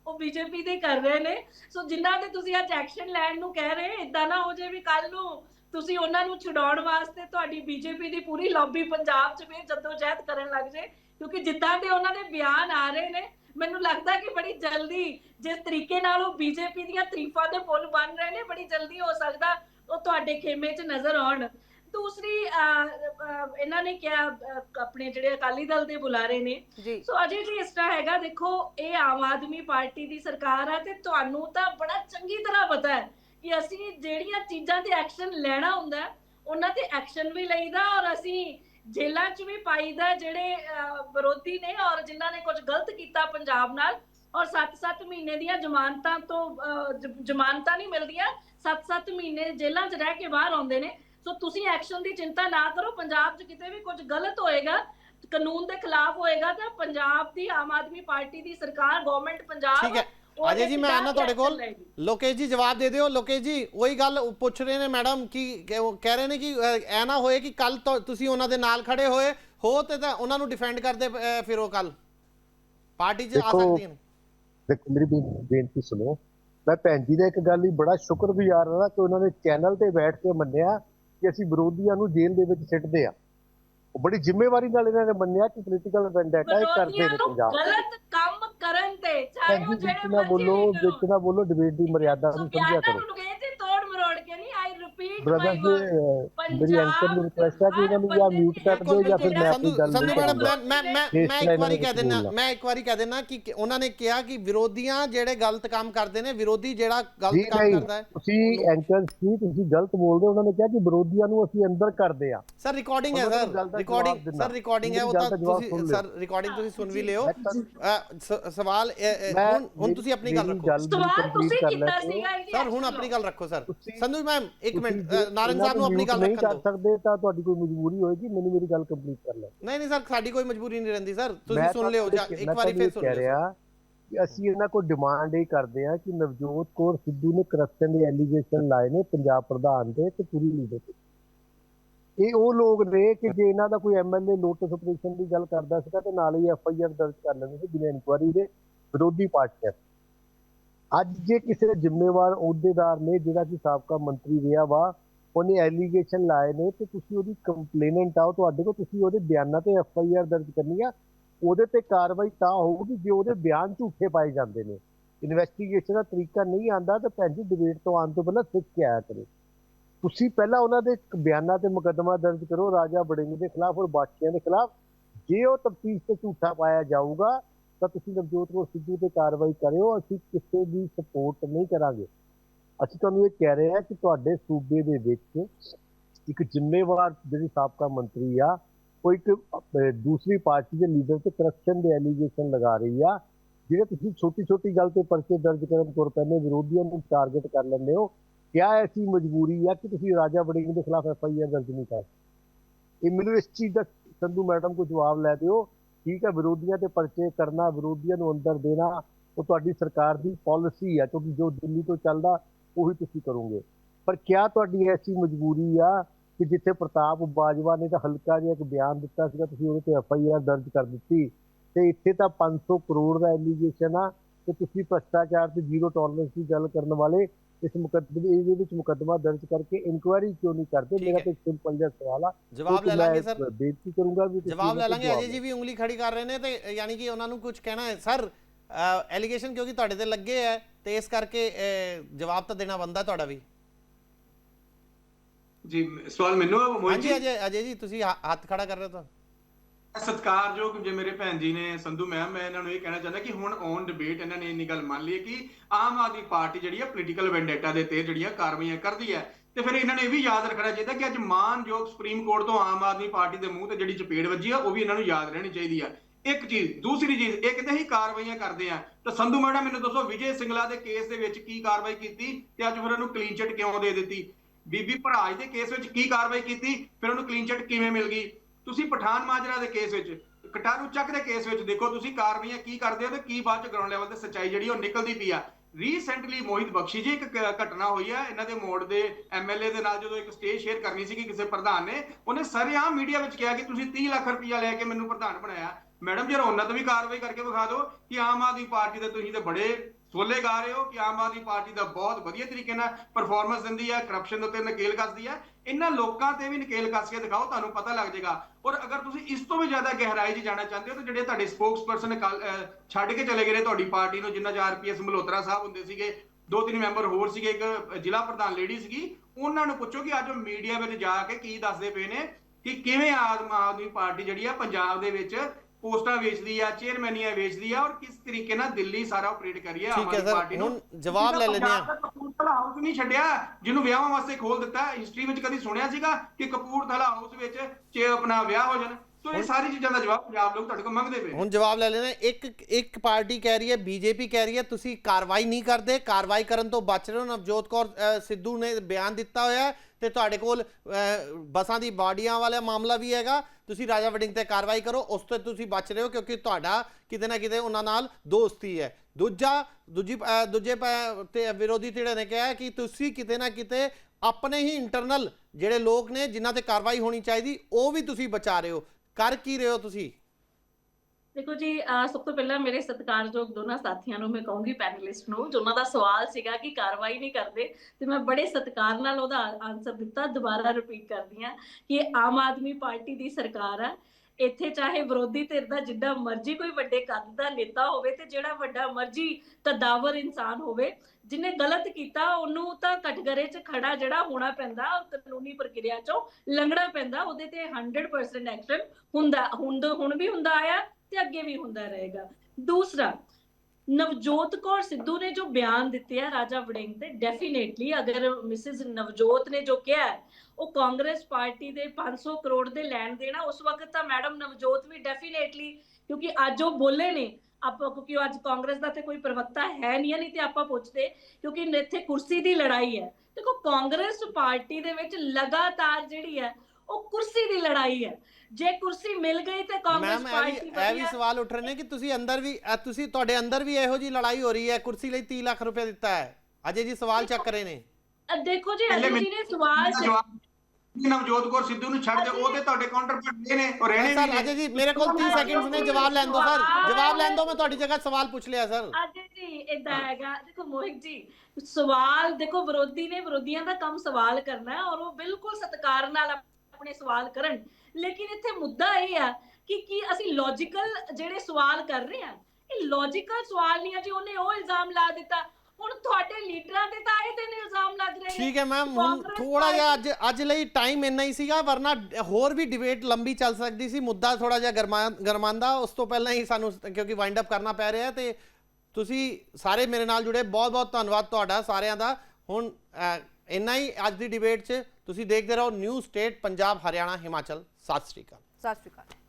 ਉਹ ਬੀਜੇਪੀ ਦੇ ਕਰ ਰਹੇ ਨੇ। ਸੋ ਜਿਨ੍ਹਾਂ ਦੇ ਤੁਸੀਂ ਅੱਜ ਐਕਸ਼ਨ ਲੈਣ ਨੂੰ ਕਹਿ ਰਹੇ ਇਦਾਂ ਨਾ ਹੋ ਜੇ ਵੀ ਕੱਲ ਨੂੰ ਤੁਸੀਂ ਉਹਨਾਂ ਨੂੰ ਛੁਡਾਉਣ ਵਾਸਤੇ ਤੁਹਾਡੀ ਬੀਜੇਪੀ ਦੀ ਪੂਰੀ ਲੌਬੀ ਪੰਜਾਬ 'ਚ ਫਿਰ ਜਦੋਜਹਿਦ ਕਰਨ ਲੱਗ ਜੇ ਕਿਉਂਕਿ ਜਿੱਦਾਂ ਦੇ ਉਹਨਾਂ ਦੇ ਬਿਆਨ ਆ ਰਹੇ ਨੇ ਮੈਨੂੰ ਲੱਗਦਾ ਕਿ ਬੜੀ ਜਲਦੀ ਜਿਸ ਤਰੀਕੇ ਨਾਲ ਉਹ ਬੀਜੇਪੀ ਦੀਆਂ ਤਾਰੀਫਾਂ ਦੇ ਪੁੱਲ ਬਣ ਰਹੇ ਨੇ ਬੜੀ ਜਲਦੀ ਹੋ ਸਕਦਾ ਉਹ ਤੁਹਾਡੇ ਖੇਮੇ 'ਚ ਨਜ਼ਰ ਆਉਣ। ਦੂਸਰੀ ਇਹਨਾਂ ਨੇ ਕਿਹਾ ਆਪਣੇ ਜਿਹੜੇ ਅਕਾਲੀ ਦਲ ਦੇ ਬੁਲਾਰੇ ਨੇ। ਸੋ ਅਜੇ ਜੀ ਇਸ ਤਰ੍ਹਾਂ ਹੈਗਾ ਦੇਖੋ ਇਹ ਆਮ ਆਦਮੀ ਪਾਰਟੀ ਦੀ ਸਰਕਾਰ ਹੈ ਤੇ ਤੁਹਾਨੂੰ ਤਾਂ ਬੜਾ ਚੰਗੀ ਤਰ੍ਹਾਂ ਪਤਾ ਹੈ ਕਿ ਅਸੀਂ ਜਿਹੜੀਆਂ ਚੀਜ਼ਾਂ ਤੇ ਐਕਸ਼ਨ ਲੈਣਾ ਹੁੰਦਾ ਉਹਨਾਂ ਤੇ ਐਕਸ਼ਨ ਵੀ ਲਈਦਾ ਔਰ ਅਸੀਂ ਜੇਲ੍ਹਾਂ 'ਚ ਵੀ ਪਾਈਦਾ ਜਿਹੜੇ ਵਿਰੋਧੀ ਨੇ ਔਰ ਜਿਨ੍ਹਾਂ ਨੇ ਕੁਝ ਗਲਤ ਕੀਤਾ ਪੰਜਾਬ ਨਾਲ, ਔਰ 7-7 ਮਹੀਨੇ ਦੀਆਂ ਜ਼ਮਾਨਤਾਂ ਤੋਂ ਜ਼ਮਾਨਤਾਂ ਨਹੀਂ ਮਿਲਦੀਆਂ 7-7 ਮਹੀਨੇ ਜੇਲਾਂ 'ਚ ਰਹਿ ਕੇ ਬਾਹਰ ਆਉਂਦੇ ਨੇ। ਸੋ ਤੁਸੀਂ ਐਕਸ਼ਨ ਦੀ ਚਿੰਤਾ ਨਾ ਕਰੋ, ਪੰਜਾਬ 'ਚ ਕਿਤੇ ਵੀ ਕੁਝ ਗਲਤ ਹੋਏਗਾ, ਕਾਨੂੰਨ ਦੇ ਖਿਲਾਫ ਹੋਏਗਾ ਤਾਂ ਪੰਜਾਬ ਦੀ ਆਮ ਆਦਮੀ ਪਾਰਟੀ ਦੀ ਸਰਕਾਰ, ਗਵਰਨਮੈਂਟ ਪੰਜਾਬ ਅਜੇ ਜੀ ਮੈਂ ਖਿਲਾਫ ਤੁਹਾਡੇ ਕੋਲ। ਲੋਕੇਸ਼ ਜੀ ਜਵਾਬ ਦੇ ਦਿਓ। ਲੋਕੇਸ਼ ਜੀ ਉਹੀ ਗੱਲ ਪੁੱਛ ਰਹੇ ਨੇ ਮੈਡਮ ਕਿ ਕਿ ਉਹ ਕਹਿ ਰਹੇ ਨੇ ਕਿ ਐ ਨਾ ਹੋਏ ਕਿ ਕੱਲ ਤੁਸੀਂ ਉਹਨਾਂ ਦੇ ਨਾਲ ਖੜੇ ਹੋਏ। ਹੋ ਤੇ ਤਾਂ ਉਹਨਾਂ ਨੂੰ ਡਿਫੈਂਡ ਕਰਦੇ ਅ, ਫਿਰ ਉਹ ਕੱਲ ਪਾਰਟੀ 'ਚ ਆ ਦੇਖੋ, ਸਕਦੀਆਂ ਨੇ ਦੇਖੋ ਮੇਰੀ ਬੇ- ਬੇਨਤੀ ਸੁਣੋ। ਮੈਂ ਭੈਣ ਜੀ ਦਾ ਇੱਕ ਗੱਲ ਹੀ ਬੜਾ ਸ਼ੁਕਰਗੁਜ਼ਾਰ ਹਾਂ ਕਿ ਉਹਨਾਂ ਨੇ ਚੈਨਲ ਤੇ ਬੈਠ ਕੇ ਮੰਨਿਆ ਕਿ ਅਸੀਂ ਵਿਰੋਧੀਆਂ ਨੂੰ ਜੇਲ੍ਹ ਦੇ ਵਿੱਚ ਸਿੱਟਦੇ ਆ ਉਹ ਬੜੀ ਜ਼ਿੰਮੇਵਾਰੀ ਨਾਲ ਇਹਨਾਂ ਨੇ ਮੰਨਿਆ ਕਿ ਪੋਲੀਟੀਕਲ ਵੈਂਡੇਟਾ ਇਹ ਕਰਦੇ ਨੂੰ ਪੰਜਾਬ। 'ਚ। ਗਲਤ ਕੰਮ ਕਰਨ ਤੇ ਚਾਹੇ ਉਹ ਜੀ ਵਿੱਚ ਜਿਹੜੇ ਨਾ ਮਰਜ਼ੀ ਬੋਲੋ ਵਿੱਚ ਨਾ ਬੋਲੋ ਡਿਬੇਟ ਦੀ ਮਰਿਆਦਾ ਨੂੰ ਸਮਝਿਆ ਕਰੋ। ਨੂੰ ਗਏ ਤੇ ਤੋੜ ਮਰੋੜ ਕੇ ਨਹੀਂ ਆਈ ਰਿਪੀਟ ਬ੍ਰਦਰ ਜੀ ਮੇਰੀ ਐਂਕਰ ਨੂੰ ਰਿਕੁਐਸਟ ਹੈ ਕਿ ਇਹਨਾਂ ਨੂੰ ਜਾਂ ਮਿਊਟ ਕਰ ਦਿਓ ਜਾਂ ਫਿਰ ਮੈਂ ਆਪਣੀ ਗੱਲ ਸੰਧੂ ਨਹੀਂ ਮੈਡਮ ਮੈਂ ਮੈਂ ਮੈਂ ਇੱਕ ਵਾਰੀ ਕਹਿ ਦਿੰਨਾ ਬੋਲਣਾ। ਮੈਂ ਇੱਕ ਵਾਰੀ ਕਹਿ ਦਿੰਨਾ ਕਿ ਉਹਨਾਂ ਨੇ ਕਿਹਾ ਕਿ ਵਿਰੋਧੀਆਂ ਜਿਹੜੇ ਗਲਤ ਕੰਮ ਕਰਦੇ ਨੇ ਵਿਰੋਧੀ ਜਿਹੜਾ ਗਲਤ ਕੰਮ ਕਰਦਾ ਹੈ ਤੁਸੀਂ ਐਂਕਰ ਸੀ ਤੁਸੀਂ ਗਲਤ ਬੋਲਦੇ। ਉਹਨਾਂ ਨੇ ਕਿਹਾ ਕਿ ਵਿਰੋਧੀਆਂ ਨੂੰ ਅਸੀਂ ਅੰਦਰ ਕਰਦੇ ਆ ਸਰ ਰਿਕਾਰਡਿੰਗ ਹੈ ਸਰ ਰਿਕਾਰਡਿੰਗ। ਸਰ ਰਿਕਾਰਡਿੰਗ ਹੈ ਉਹ ਤਾਂ ਤੁਸੀਂ। ਸਰ ਰਿਕਾਰਡਿੰਗ ਤੁਸੀਂ ਸੁਣ ਵੀ ਲਿਓ ਸਵਾਲ ਹੁਣ ਹੁਣ ਤੁਸੀਂ ਆਪਣੀ ਗੱਲ ਰੱਖੋ ਸਵਾਲ ਤੁਸੀਂ ਕੀਤਾ। ਸੀਗਾ ਸਰ ਹੁਣ ਆਪਣੀ। ਗੱਲ ਰੱਖੋ ਸਰ ਸੰਧੂ ਮੈਮ ਇੱਕ ਮਿੰਟ ਇਹਨਾਂ ਸਾਹਿਬ ਨੂੰ ਆਪਣੀ ਗੱਲ ਨਹੀਂ ਕਰ ਸਕਦੇ ਤਾਂ ਤੁਹਾਡੀ ਕੋਈ ਮਜਬੂਰੀ ਹੋਏਗੀ ਮੈਨੂੰ ਮੇਰੀ ਗੱਲ ਕੰਪਲੀਟ ਕਰ ਲੈ ਨਹੀਂ ਨਹੀਂ ਸਰ ਸਾਡੀ ਕੋਈ ਮਜਬੂਰੀ ਨਹੀਂ ਰਹਿੰਦੀ ਸਰ। ਤੁਸੀਂ ਸੁਣ ਲਿਓ ਇੱਕ ਵਾਰੀ ਫਿਰ ਸੁਣ ਕਹਿ ਲਿਓ ਰਿਹਾ ਕਿ ਅਸੀਂ ਇਹਨਾਂ ਕੋਲ ਡਿਮਾਂਡ ਇਹ ਕਰਦੇ ਆ ਕਿ ਨਵਜੋਤ ਕੌਰ ਸਿੱਧੂ ਨੇ ਕਰਪਸ਼ਨ ਦੇ ਐਲੀਗੇਸ਼ਨ ਲਾਏ ਨੇ ਪੰਜਾਬ ਪ੍ਰਧਾਨ ਦੇ ਤੇ ਪੂਰੀ ਲੀਡਰ ਤੇ ਇਹ ਉਹ ਲੋਕ ਨੇ ਕਿ ਜੇ ਇਹਨਾਂ ਦਾ ਕੋਈ ਐਮਐਲਏ ਲੋਟਸ ਆਪਰੇਸ਼ਨ ਦੀ ਗੱਲ ਕਰਦਾ ਸੀਗਾ ਤੇ ਨਾਲ ਹੀ ਐਫਆਈਆਰ ਦਰਜ ਕਰ ਲੈਂਦੇ ਸੀ ਬਿਨਾਂ ਇਨਕੁਆਰੀ ਦੇ ਵਿਰੋਧੀ ਪਾਰਟੀ ਅੱਜ ਜੇ ਕਿਸੇ ਜ਼ਿੰਮੇਵਾਰ ਅਹੁਦੇਦਾਰ ਨੇ, ਜਿਹੜਾ ਕਿ ਸਾਬਕਾ ਮੰਤਰੀ ਰਿਹਾ ਵਾ, ਉਹਨੇ ਐਲੀਗੇਸ਼ਨ ਲਾਏ ਨੇ ਤੇ ਤੁਸੀਂ ਉਹਦੀ ਕੰਪਲੇਨੈਂਟ ਆਓ ਤੁਹਾਡੇ ਕੋਲ, ਤੁਸੀਂ ਉਹਦੇ ਬਿਆਨਾਂ ਤੇ ਐਫ ਆਈ ਆਰ ਦਰਜ ਕਰਨੀ ਆ, ਉਹਦੇ ਤੇ ਕਾਰਵਾਈ ਤਾਂ ਹੋਊਗੀ ਜੇ ਉਹਦੇ ਬਿਆਨ ਝੂਠੇ ਪਾਏ ਜਾਂਦੇ ਨੇ। ਇਨਵੈਸਟੀਗੇਸ਼ਨ ਦਾ ਤਰੀਕਾ ਨਹੀਂ ਆਂਦਾ ਤਾਂ ਭੈਣ ਜੀ ਡਿਬੇਟ ਤੋਂ ਆਉਣ ਤੋਂ ਪਹਿਲਾਂ ਸਿੱਖ ਕੇ ਆਇਆ ਕਰੋ। ਤੁਸੀਂ ਪਹਿਲਾਂ ਉਹਨਾਂ ਦੇ ਬਿਆਨਾਂ ਤੇ ਮੁਕੱਦਮਾ ਦਰਜ ਕਰੋ, ਰਾਜਾ ਬੜਿੰਗ ਦੇ ਖਿਲਾਫ ਔਰ ਬਾਕੀਆਂ ਦੇ ਖਿਲਾਫ। ਜੇ ਉਹ ਤਫਤੀਸ਼ ਤੇ ਝੂਠਾ ਪਾਇਆ ਜਾਊਗਾ ਤਾਂ ਤੁਸੀਂ ਨਵਜੋਤ ਕੌਰ ਸਿੱਧੂ ਤੇ ਕਾਰਵਾਈ ਕਰਿਓ, ਅਸੀਂ ਕਿਸੇ ਦੀ ਸਪੋਰਟ ਨਹੀਂ ਕਰਾਂਗੇ। ਅਸੀਂ ਤੁਹਾਨੂੰ ਇਹ ਕਹਿ ਰਹੇ ਹਾਂ ਕਿ ਤੁਹਾਡੇ ਸੂਬੇ ਦੇ ਵਿੱਚ ਇੱਕ ਜ਼ਿੰਮੇਵਾਰ ਜਿਹੜੀ ਸਾਬਕਾ ਮੰਤਰੀ ਆ, ਉਹ ਇੱਕ ਦੂਸਰੀ ਪਾਰਟੀ ਦੇ ਲੀਡਰ ਤੇ ਕਰਪਸ਼ਨ ਦੇ ਐਲੀਗੇਸ਼ਨ ਲਗਾ ਰਹੀ ਆ, ਜਿਹੜੇ ਤੁਸੀਂ ਛੋਟੀ ਛੋਟੀ ਗੱਲ ਤੇ ਪਰਚੇ ਦਰਜ ਕਰਨ ਤੋਂ ਪਹਿਲੇ ਵਿਰੋਧੀਆਂ ਨੂੰ ਟਾਰਗੇਟ ਕਰ ਲੈਂਦੇ ਹੋ, ਕਿਆ ਐਸੀ ਮਜਬੂਰੀ ਆ ਕਿ ਤੁਸੀਂ ਰਾਜਾ ਵੜਿੰਗ ਦੇ ਖਿਲਾਫ ਐਫ ਆਈ ਆਰ ਦਰਜ ਨਹੀਂ ਕਰ ਇਹ ਮੈਨੂੰ ਇਸ ਚੀਜ਼ ਦਾ ਸੰਧੂ ਮੈਡਮ ਕੋ ਜਵਾਬ ਲੈ ਦਿਓ ਠੀਕ ਹੈ, ਵਿਰੋਧੀਆਂ ਤੇ ਪਰਚੇ ਕਰਨਾ, ਵਿਰੋਧੀਆਂ ਨੂੰ ਅੰਦਰ ਦੇਣਾ, ਉਹ ਤੁਹਾਡੀ ਸਰਕਾਰ ਦੀ ਪਾਲਿਸੀ ਆ ਕਿਉਂਕਿ ਜੋ ਦਿੱਲੀ ਤੋਂ ਚੱਲਦਾ, ਉਹੀ ਤੁਸੀਂ ਕਰੋਗੇ। ਪਰ ਕਿਆ ਤੁਹਾਡੀ ਐਸੀ ਮਜਬੂਰੀ ਆ ਕਿ ਜਿੱਥੇ ਪ੍ਰਤਾਪ ਬਾਜਵਾ ਨੇ ਤਾਂ ਹਲਕਾ ਜਿਹਾ ਇੱਕ ਬਿਆਨ ਦਿੱਤਾ ਸੀਗਾ, ਤੁਸੀਂ ਉਹਦੇ ਤੇ ਐਫ ਆਈ ਆਰ ਦਰਜ ਕਰ ਦਿੱਤੀ। ਤੇ ਇੱਥੇ ਤਾਂ 500 ਕਰੋੜ ਦਾ ਐਲੀਗੇਸ਼ਨ ਆ, ਤੇ ਤੁਸੀਂ ਭ੍ਰਸ਼ਟਾਚਾਰ ਤੇ ਜ਼ੀਰੋ ਟੋਲਰੈਂਸ ਦੀ ਗੱਲ ਕਰਨ ਵਾਲੇ ਇਸ ਮੁਕੱਦਮੇ ਇਹਦੇ ਵਿੱਚ ਮੁਕੱਦਮਾ ਦਰਜ ਕਰਕੇ ਇਨਕੁਆਇਰੀ ਕਿਉਂ ਨਹੀਂ ਕਰਦੇ? ਮੇਰਾ। ਤਾਂ ਇੱਕ ਸਿੰਪਲ ਜਿਹਾ ਸਵਾਲ ਆ। ਜਵਾਬ ਲੈ ਲਾਂਗੇ ਸਰ। ਬੇਨਤੀ ਕਰੂੰਗਾ ਵੀ ਜਵਾਬ ਲੈ ਲਾਂਗੇ। ਅਜੇ ਜੀ ਵੀ ਉਂਗਲੀ ਖੜੀ ਕਰ ਰਹੇ ਨੇ ਤੇ ਯਾਨੀ ਕਿ ਉਹਨਾਂ ਨੂੰ ਕੁਝ ਕਹਿਣਾ ਹੈ। ਸਰ ਐਲੀਗੇਸ਼ਨ ਕਿਉਂਕਿ ਤੁਹਾਡੇ ਤੇ ਲੱਗੇ ਹੈ ਤੇ ਇਸ ਕਰਕੇ ਜਵਾਬ ਤਾਂ ਦੇਣਾ ਬੰਦਾ ਤੁਹਾਡਾ ਵੀ। ਜੀ ਸਵਾਲ ਮੈਨੂੰ ਹੈ ਮੋਹਿਤ ਜੀ? ਅਜੇ ਅਜੇ ਜੀ ਤੁਸੀਂ ਹੱਥ ਖੜਾ ਕਰ ਰਹੇ ਹੋ ਤਾਂ। ਸਤਿਕਾਰਯੋਗ ਜੇ ਮੇਰੇ ਭੈਣ ਜੀ ਨੇ ਸੰਧੂ ਮੈਮ ਮੈਂ ਇਹਨਾਂ ਨੂੰ ਇਹ ਕਹਿਣਾ ਚਾਹੁੰਦਾ ਕਿ ਹੁਣ ਔਨ ਡਿਬੇਟ ਇਹਨਾਂ ਨੇ ਇੰਨੀ ਗੱਲ ਮੰਨ ਲਈ ਕਿ ਆਮ ਆਦਮੀ ਪਾਰਟੀ ਜਿਹੜੀ ਹੈ ਪੋਲੀਟੀਕਲ ਵੈਂਡੇਟਾ ਦੇ ਤੇ ਜਿਹੜੀਆਂ ਕਾਰਵਾਈਆਂ ਕਰਦੀ ਹੈ। ਤੇ ਫਿਰ ਇਹਨਾਂ ਨੇ ਇਹ ਵੀ ਯਾਦ ਰੱਖਣਾ ਚਾਹੀਦਾ ਕਿ ਅੱਜ ਮਾਨਯੋਗ ਸੁਪਰੀਮ ਕੋਰਟ ਤੋਂ ਆਮ ਆਦਮੀ ਪਾਰਟੀ ਦੇ ਮੂੰਹ ਤੇ ਜਿਹੜੀ ਚਪੇੜ ਵੱਜੀ ਆ, ਉਹ ਵੀ ਇਹਨਾਂ ਨੂੰ ਯਾਦ ਰਹਿਣੀ ਚਾਹੀਦੀ ਆ। ਇੱਕ ਚੀਜ਼, ਦੂਸਰੀ ਚੀਜ਼, ਇਹ ਕਿਤੇ ਹੀ ਕਾਰਵਾਈਆਂ ਕਰਦੇ ਆ। ਤਾਂ ਸੰਧੂ ਮੈਡਮ, ਮੈਨੂੰ ਦੱਸੋ, ਵਿਜੇ ਸਿੰਗਲਾ ਦੇ ਕੇਸ ਦੇ ਵਿੱਚ ਕੀ ਕਾਰਵਾਈ ਕੀਤੀ ਤੇ ਅੱਜ ਫਿਰ ਉਹਨੂੰ ਕਲੀਨ ਚਿੱਟ ਕਿਉਂ ਦੇ ਦਿੱਤੀ? ਬੀਬੀ ਭਰਾਜ ਦੇ ਕੇਸ ਵਿੱਚ ਕੀ ਕਾਰਵਾਈ ਕੀਤੀ? ਫਿਰ ਉਹਨੂੰ ਕਲੀਨ ਚਿੱਟ ਕਿਵੇਂ ਮਿਲ ਗਈ? ਤੁਸੀਂ ਪਠਾਨ ਮਾਜਰਾ ਦੇ ਕੇਸ ਵਿੱਚ, ਕਟਾਰੂ ਚੱਕ ਦੇ ਕੇਸ ਵਿੱਚ ਦੇਖੋ ਤੁਸੀਂ ਕਾਰਵਾਈਆਂ ਕੀ ਕਰਦੇ ਹੋ ਤੇ ਕੀ ਬਾਅਦ ਚ ਗਰਾਊਂਡ ਲੈਵਲ ਤੇ ਸੱਚਾਈ ਜਿਹੜੀ ਉਹ ਨਿਕਲਦੀ ਪਈ ਆ। ਰੀਸੈਂਟਲੀ ਮੋਹਿਤ ਬਖਸ਼ੀ ਜੀ ਇੱਕ ਘਟਨਾ ਹੋਈ ਆ, ਇਹਨਾਂ ਦੇ ਮੋੜ ਦੇ ਐਮਐਲਏ ਦੇ ਨਾਲ ਜਦੋਂ ਇੱਕ ਸਟੇਜ ਸ਼ੇਅਰ ਕਰਨੀ ਸੀ ਕਿਸੇ ਪ੍ਰਧਾਨ ਨੇ, ਉਹਨੇ ਸਰੇਆਮ ਮੀਡੀਆ ਵਿੱਚ ਕਿਹਾ ਕਿ ਤੁਸੀਂ 30 ਲੱਖ ਰੁਪਇਆ ਲੈ ਕੇ ਮੈਨੂੰ ਪ੍ਰਧਾਨ ਬਣਾਇਆ। ਮੈਡਮ ਜਰਾ ਉਹਨਾਂ ਤੇ ਵੀ ਕਾਰਵਾਈ ਕਰਕੇ ਵਿਖਾ ਦਿਓ ਕਿ ਆਮ ਆਦਮੀ ਪਾਰਟੀ ਦੇ ਤੁਸੀਂ ਤੇ ਬੜੇ ਸੋਲੇ ਗਾ ਰਹੇ ਹੋ ਕਿ ਆਮ ਆਦਮੀ ਪਾਰਟੀ ਦਾ ਬਹੁਤ ਵਧੀਆ ਤਰੀਕੇ ਨਾਲ ਪਰਫਾਰਮੈਂਸ ਦਿੰਦੀ ਹੈ ਕਰਪਸ਼ਨ ਦੇ ਉੱਤੇ ਨਕੇਲ ਕੱਸਦੀ ਹੈ ਇਹਨਾਂ ਲੋਕਾਂ ਤੇ ਵੀ ਨਕੇਲ ਕੱਸ ਦਿਖਾਓ, ਤੁਹਾਨੂੰ ਪਤਾ ਲੱਗ ਜਾਏਗਾ। ਔਰ ਅਗਰ ਤੁਸੀਂ ਇਸ ਤੋਂ ਵੀ ਜ਼ਿਆਦਾ ਗਹਿਰਾਈ 'ਚ ਜਾਣਾ ਚਾਹੁੰਦੇ ਹੋ, ਤਾਂ ਜਿਹੜੇ ਤੁਹਾਡੇ ਸਪੋਕਸਪਰਸਨ ਛੱਡ ਕੇ ਚਲੇ ਗਏ ਨੇ ਤੁਹਾਡੀ ਪਾਰਟੀ ਨੂੰ, ਜਿੰਨਾ 4 ਰੁਪਏ ਮਲਹੋਤਰਾ ਸਾਹਿਬ ਹੁੰਦੇ ਸੀਗੇ ਦੋ ਤਿੰਨ ਮੈਂਬਰ ਹੋਰ ਸੀਗੇ, ਇੱਕ ਜ਼ਿਲ੍ਹਾ ਪ੍ਰਧਾਨ ਲੇਡੀ ਸੀਗੀ, ਉਹਨਾਂ ਨੂੰ ਪੁੱਛੋ ਕਿ ਅੱਜ ਉਹ ਮੀਡੀਆ ਵਿੱਚ ਜਾ ਕੇ ਕੀ ਦੱਸਦੇ ਪਏ ਨੇ ਕਿ ਕਿਵੇਂ ਆਮ ਆਦਮੀ ਪਾਰਟੀ ਜਿਹੜੀ ਆ ਪੰਜਾਬ ਦੇ ਵਿੱਚ ਪੋਸਟਾਂ ਵੇਚਦੀ ਆ ਚੇਅਰਮੈਨੀਆਂ ਵੇਚਦੀ ਆ ਔਰ ਕਿਸ ਤਰੀਕੇ ਨਾਲ ਦਿੱਲੀ ਸਾਰਾ ਆਪਰੇਟ ਕਰੀ ਆ ਆਮ ਠੀਕ ਹੈ ਆਦਮੀ ਸਰ, ਪਾਰਟੀ ਨੂੰ? ਹੁਣ ਜਵਾਬ ਲੈ ਲੈਂਦੇ ਦਾ ਕਪੂਰਥਲਾ ਹਾਊਸ ਨਹੀਂ ਛੱਡਿਆ ਜਿਹਨੂੰ ਵਿਆਹਾਂ ਵਾਸਤੇ ਖੋਲ ਦਿੱਤਾ ਹਿਸਟਰੀ ਵਿੱਚ ਕਦੀ ਸੁਣਿਆ ਸੀਗਾ ਕਿ ਕਪੂਰਥਲਾ ਹਾਊਸ ਵਿੱਚ ਚ ਆਪਣਾ ਵਿਆਹ ਹੋ ਜਾਣ? ਸੋ ਇਹ ਸਾਰੀ ਚੀਜ਼ਾਂ ਦਾ ਜਵਾਬ ਪੰਜਾਬ ਲੋਕ ਤੁਹਾਡੇ ਕੋਲ ਮੰਗਦੇ ਪਏ। ਹੁਣ ਜਵਾਬ ਲੈ ਲੈਣਾ ਇੱਕ ਇੱਕ ਪਾਰਟੀ ਕਹਿ ਰਹੀ ਹੈ ਬੀਜੇਪੀ ਕਹਿ ਰਹੀ ਹੈ ਤੁਸੀਂ ਕਾਰਵਾਈ ਨਹੀਂ ਕਰਦੇ। ਕਾਰਵਾਈ ਕਰਨ ਤੋਂ ਬਚ ਰਹੇ ਹੋ। ਨਵਜੋਤ ਕੌਰ ਅ, ਸਿੱਧੂ ਨੇ ਬਿਆਨ ਦਿੱਤਾ ਹੋਇਆ ਹੈ। ਤੇ ਤੁਹਾਡੇ ਕੋਲ ਅ, ਬੱਸਾਂ ਦੀ ਬਾਡੀਆਂ ਵਾਲਾ ਮਾਮਲਾ ਵੀ ਹੈਗਾ। ਤੁਸੀਂ ਰਾਜਾ ਵਡਿੰਗ ਤੇ ਕਾਰਵਾਈ ਕਰੋ ਉਸ ਤੋਂ ਤੁਸੀਂ ਬਚ ਰਹੇ ਹੋ ਕਿਉਂਕਿ ਤੁਹਾਡਾ ਕਿਤੇ ਨਾ ਕਿਤੇ ਉਹਨਾਂ ਨਾਲ ਦੋਸਤੀ ਹੈ। ਦੂਜਾ ਦੂਜੀ ਅ, ਦੂਜੇ ਪ- ਤੇ ਵਿਰੋਧੀ ਧਿਰ ਨੇ ਕਿਹਾ ਕਿ ਤੁਸੀਂ ਕਿਤੇ ਨਾ ਕਿਤੇ ਆਪਣੇ ਹੀ ਇੰਟਰਨਲ ਜਿਹੜੇ ਲੋਕ ਨੇ ਜਿਨ੍ਹਾਂ ਤੇ ਕਾਰਵਾਈ ਹੋਣੀ ਚਾਹੀਦੀ ਉਹ ਵੀ ਤੁਸੀਂ ਬਚਾ ਰਹੇ ਹੋ। ਕਰ ਕੀ ਰਹੇ ਹੋ ਤੁਸੀਂ? ਦੇਖੋ ਜੀ ਸਭ ਤੋਂ ਪਹਿਲਾਂ ਮੇਰੇ ਸਤਿਕਾਰਯੋਗ ਦੋਨਾਂ ਸਾਥੀਆਂ ਨੂੰ ਮੈਂ ਕਹੂੰਗੀ ਪੈਨਲਿਸਟ ਨੂੰ ਜੋ ਦਾ ਸਵਾਲ ਸੀਗਾ ਕਿ ਕਾਰਵਾਈ ਨਹੀਂ ਕਰਦੇ, ਤੇ ਮੈਂ ਬੜੇ ਸਤਿਕਾਰ ਨਾਲ ਉਹਦਾ ਆਨਸਰ ਦਿੱਤਾ, ਦੁਬਾਰਾ ਰਿਪੀਟ ਕਰਦੀ ਹਾਂ ਕਿ ਆਮ ਆਦਮੀ ਪਾਰਟੀ ਦੀ ਸਰਕਾਰ ਆ, ਇੱਥੇ ਚਾਹੇ ਵਿਰੋਧੀ ਧਿਰ ਦਾ ਜਿੱਡਾ ਮਰਜ਼ੀ ਕੋਈ ਵੱਡੇ ਕੱਦ ਦਾ ਨੇਤਾ ਹੋਵੇ ਤੇ ਜਿਹੜਾ ਵੱਡਾ ਮਰਜ਼ੀ ਕਦਾਵਰ ਇਨਸਾਨ ਹੋਵੇ, ਜਿਹਨੇ ਗਲਤ ਕੀਤਾ, ਉਹਨੂੰ ਤਾਂ ਕਟਗਰੇ 'ਚ ਖੜਾ ਜਿਹੜਾ ਹੋਣਾ ਪੈਂਦਾ, ਕਾਨੂੰਨੀ ਪ੍ਰਕਿਰਿਆ 'ਚੋਂ ਲੰਘਣਾ ਪੈਂਦਾ, ਉਹਦੇ ਤੇ 100% ਐਕਸ਼ਨ ਹੁੰਦਾ ਹੁਣ ਹੁਣ ਵੀ ਹੁੰਦਾ ਆਇਆ ਤੇ ਅੱਗੇ ਵੀ ਹੁੰਦਾ ਰਹੇਗਾ। ਦੂਸਰਾ ਨਵਜੋਤ ਕੌਰ ਸਿੱਧੂ ਨੇ ਜੋ ਬਿਆਨ ਦਿੱਤੇ ਆ ਰਾਜਾ ਵੜਿੰਗ ਤੇ ਡੈਫੀਨੇਟਲੀ ਅਗਰ ਮਿਸਿਸ ਨਵਜੋਤ ਨੇ ਜੋ ਕਿਹਾ ਉਹ ਕਾਂਗਰਸ ਪਾਰਟੀ ਦੇ 500 ਕਰੋੜ ਦੇ ਲੈਣ ਦੇਣਾ ਉਸ ਵਕਤ ਤਾਂ ਮੈਡਮ ਨਵਜੋਤ ਵੀ ਡੈਫੀਨੇਟਲੀ ਕਿਉਂਕਿ ਅੱਜ ਉਹ ਬੋਲੇ ਨੇ ਆਪਾਂ ਕਿਉਂਕਿ ਅੱਜ ਕਾਂਗਰਸ ਦਾ ਤੇ ਕੋਈ ਪ੍ਰਵਕਤਾ ਹੈ ਨਹੀਂ ਹੈ, ਨਹੀਂ ਤੇ ਆਪਾਂ ਪੁੱਛਦੇ ਕਿਉਂਕਿ ਇੱਥੇ ਕੁਰਸੀ ਦੀ ਲੜਾਈ ਹੈ। ਦੇਖੋ ਕਾਂਗਰਸ ਪਾਰਟੀ ਦੇ ਵਿੱਚ ਲਗਾਤਾਰ ਜਿਹੜੀ ਹੈ ਉਹ ਕੁਰਸੀ ਦੀ ਲੜਾਈ ਹੈ। ਜੇ ਕੁਰਸੀ ਮਿਲ ਗਈ ਤੇ ਕਾਂਗਰਸ ਮੈਮ ਇਹ ਪਾਰਟੀ ਵੀ ਇਹ ਵੀ ਵਧੀਆ। ਸਵਾਲ ਉੱਠ ਰਹੇ ਨੇ ਕਿ ਤੁਸੀਂ ਅੰਦਰ ਵੀ ਅ, ਤੁਸੀਂ ਤੁਹਾਡੇ ਅੰਦਰ ਵੀ ਇਹੋ ਜੀ ਲੜਾਈ ਹੋ ਰਹੀ ਹੈ ਕੁਰਸੀ ਲਈ 30 ਲੱਖ ਰੁਪਏ ਦਿੱਤਾ ਹੈ। ਅਜੇ ਜੀ ਸਵਾਲ ਚੱਕ ਰਹੇ ਨੇ। ਅ, ਦੇਖੋ ਜੀ ਪਹਿਲੇ ਅਜੂ ਜੀ ਨੇ ਸਵਾਲ ਚ- ਜਵਾਬ ਨਵਜੋਤ ਕੌਰ ਸਿੱਧੂ ਨੂੰ ਛੱਡ ਦਿਓ ਉਹ ਤੇ ਤੁਹਾਡੇ ਕਾਊਂਟਰ ਪਰ ਨੇ ਉਹ ਰਹਿਣੇ ਸਰ ਵੀ ਅਜੇ ਨੇ। ਜੀ ਮੇਰੇ ਕੋਲ 30 ਸੈਕਿੰਡਸ ਨੇ ਜਵਾਬ ਲੈਣ ਦਿਓ ਸਰ। ਜਵਾਬ ਲੈਣ ਦਿਓ ਮੈਂ ਤੁਹਾਡੀ ਜਗ੍ਹਾ ਸਵਾਲ ਪੁੱਛ ਲਿਆ ਸਰ। ਅੱਜ ਜੀ ਇਦਾਂ ਹੈਗਾ। ਦੇਖੋ ਮੋਹਿਤ ਜੀ ਸਵਾਲ ਦੇਖੋ ਵਿਰੋਧੀ ਨੇ ਵਿਰੋਧੀਆਂ ਦਾ ਕੰਮ ਸਵਾਲ ਕਰਨਾ ਹੈ ਔਰ ਉਹ ਬਿਲਕੁਲ ਸਤਿਕਾਰ ਨਾਲ ਆਪਣੇ ਸਵਾਲ ਕਰਨ। ਲੇਕਿਨ ਇੱਥੇ ਮੁੱਦਾ ਇਹ ਆ ਕਿ ਕੀ ਅਸੀਂ ਲੌਜੀਕਲ ਜਿਹੜੇ ਸਵਾਲ ਕਰ ਰਹੇ ਆ ਇਹ ਲੌਜੀਕਲ ਸਵਾਲ ਨਹੀਂ ਆ ਜੀ ਉਹਨੇ ਉਹ ਇਲਜ਼ਾਮ ਲਾ ਦਿੱਤਾ। ਹੁਣ ਤੁਹਾਡੇ ਲੀਡਰਾਂ ਤੇ ਤਾਂ ਇਹ ਤੇ ਇਲਜ਼ਾਮ ਲੱਗ ਰਹੇ ਨੇ। ਠੀਕ ਹੈ ਮੈਮ ਹੁਣ ਥੋੜਾ ਜਿਹਾ ਅੱਜ ਅੱਜ ਲਈ ਟਾਈਮ ਇੰਨਾ ਹੀ ਸੀਗਾ ਵਰਨਾ ਹੋਰ ਵੀ ਡਿਬੇਟ ਲੰਬੀ ਚੱਲ ਸਕਦੀ ਸੀ ਮੁੱਦਾ ਥੋੜਾ ਜਿਹਾ ਗਰਮਾ ਗਰਮਾਂਦਾ ਉਸ ਤੋਂ ਪਹਿਲਾਂ ਹੀ ਸਾਨੂੰ ਕਿਉਂਕਿ ਵਾਈਂਡ ਅਪ ਕਰਨਾ ਪੈ ਰਿਹਾ ਤੇ ਤੁਸੀਂ ਸਾਰੇ ਮੇਰੇ ਨਾਲ ਜੁੜੇ ਬਹੁਤ ਬਹੁਤ ਧੰਨਵਾਦ ਤੁਹਾਡਾ ਸਾਰਿਆਂ ਦਾ। ਹੁਣ ਇੰਨਾ ਹੀ ਅੱਜ ਦੀ ਡਿਬੇਟ 'ਚ ਤੁਸੀਂ ਦੇਖਦੇ ਰਹੋ ਨਿਊ ਸਟੇਟ ਪੰਜਾਬ, ਹਰਿਆਣਾ, ਹਿਮਾਚਲ। ਸਤਿ ਸ਼੍ਰੀ ਅਕਾਲ। ਸਤਿ ਸ਼੍ਰੀ ਅਕਾਲ।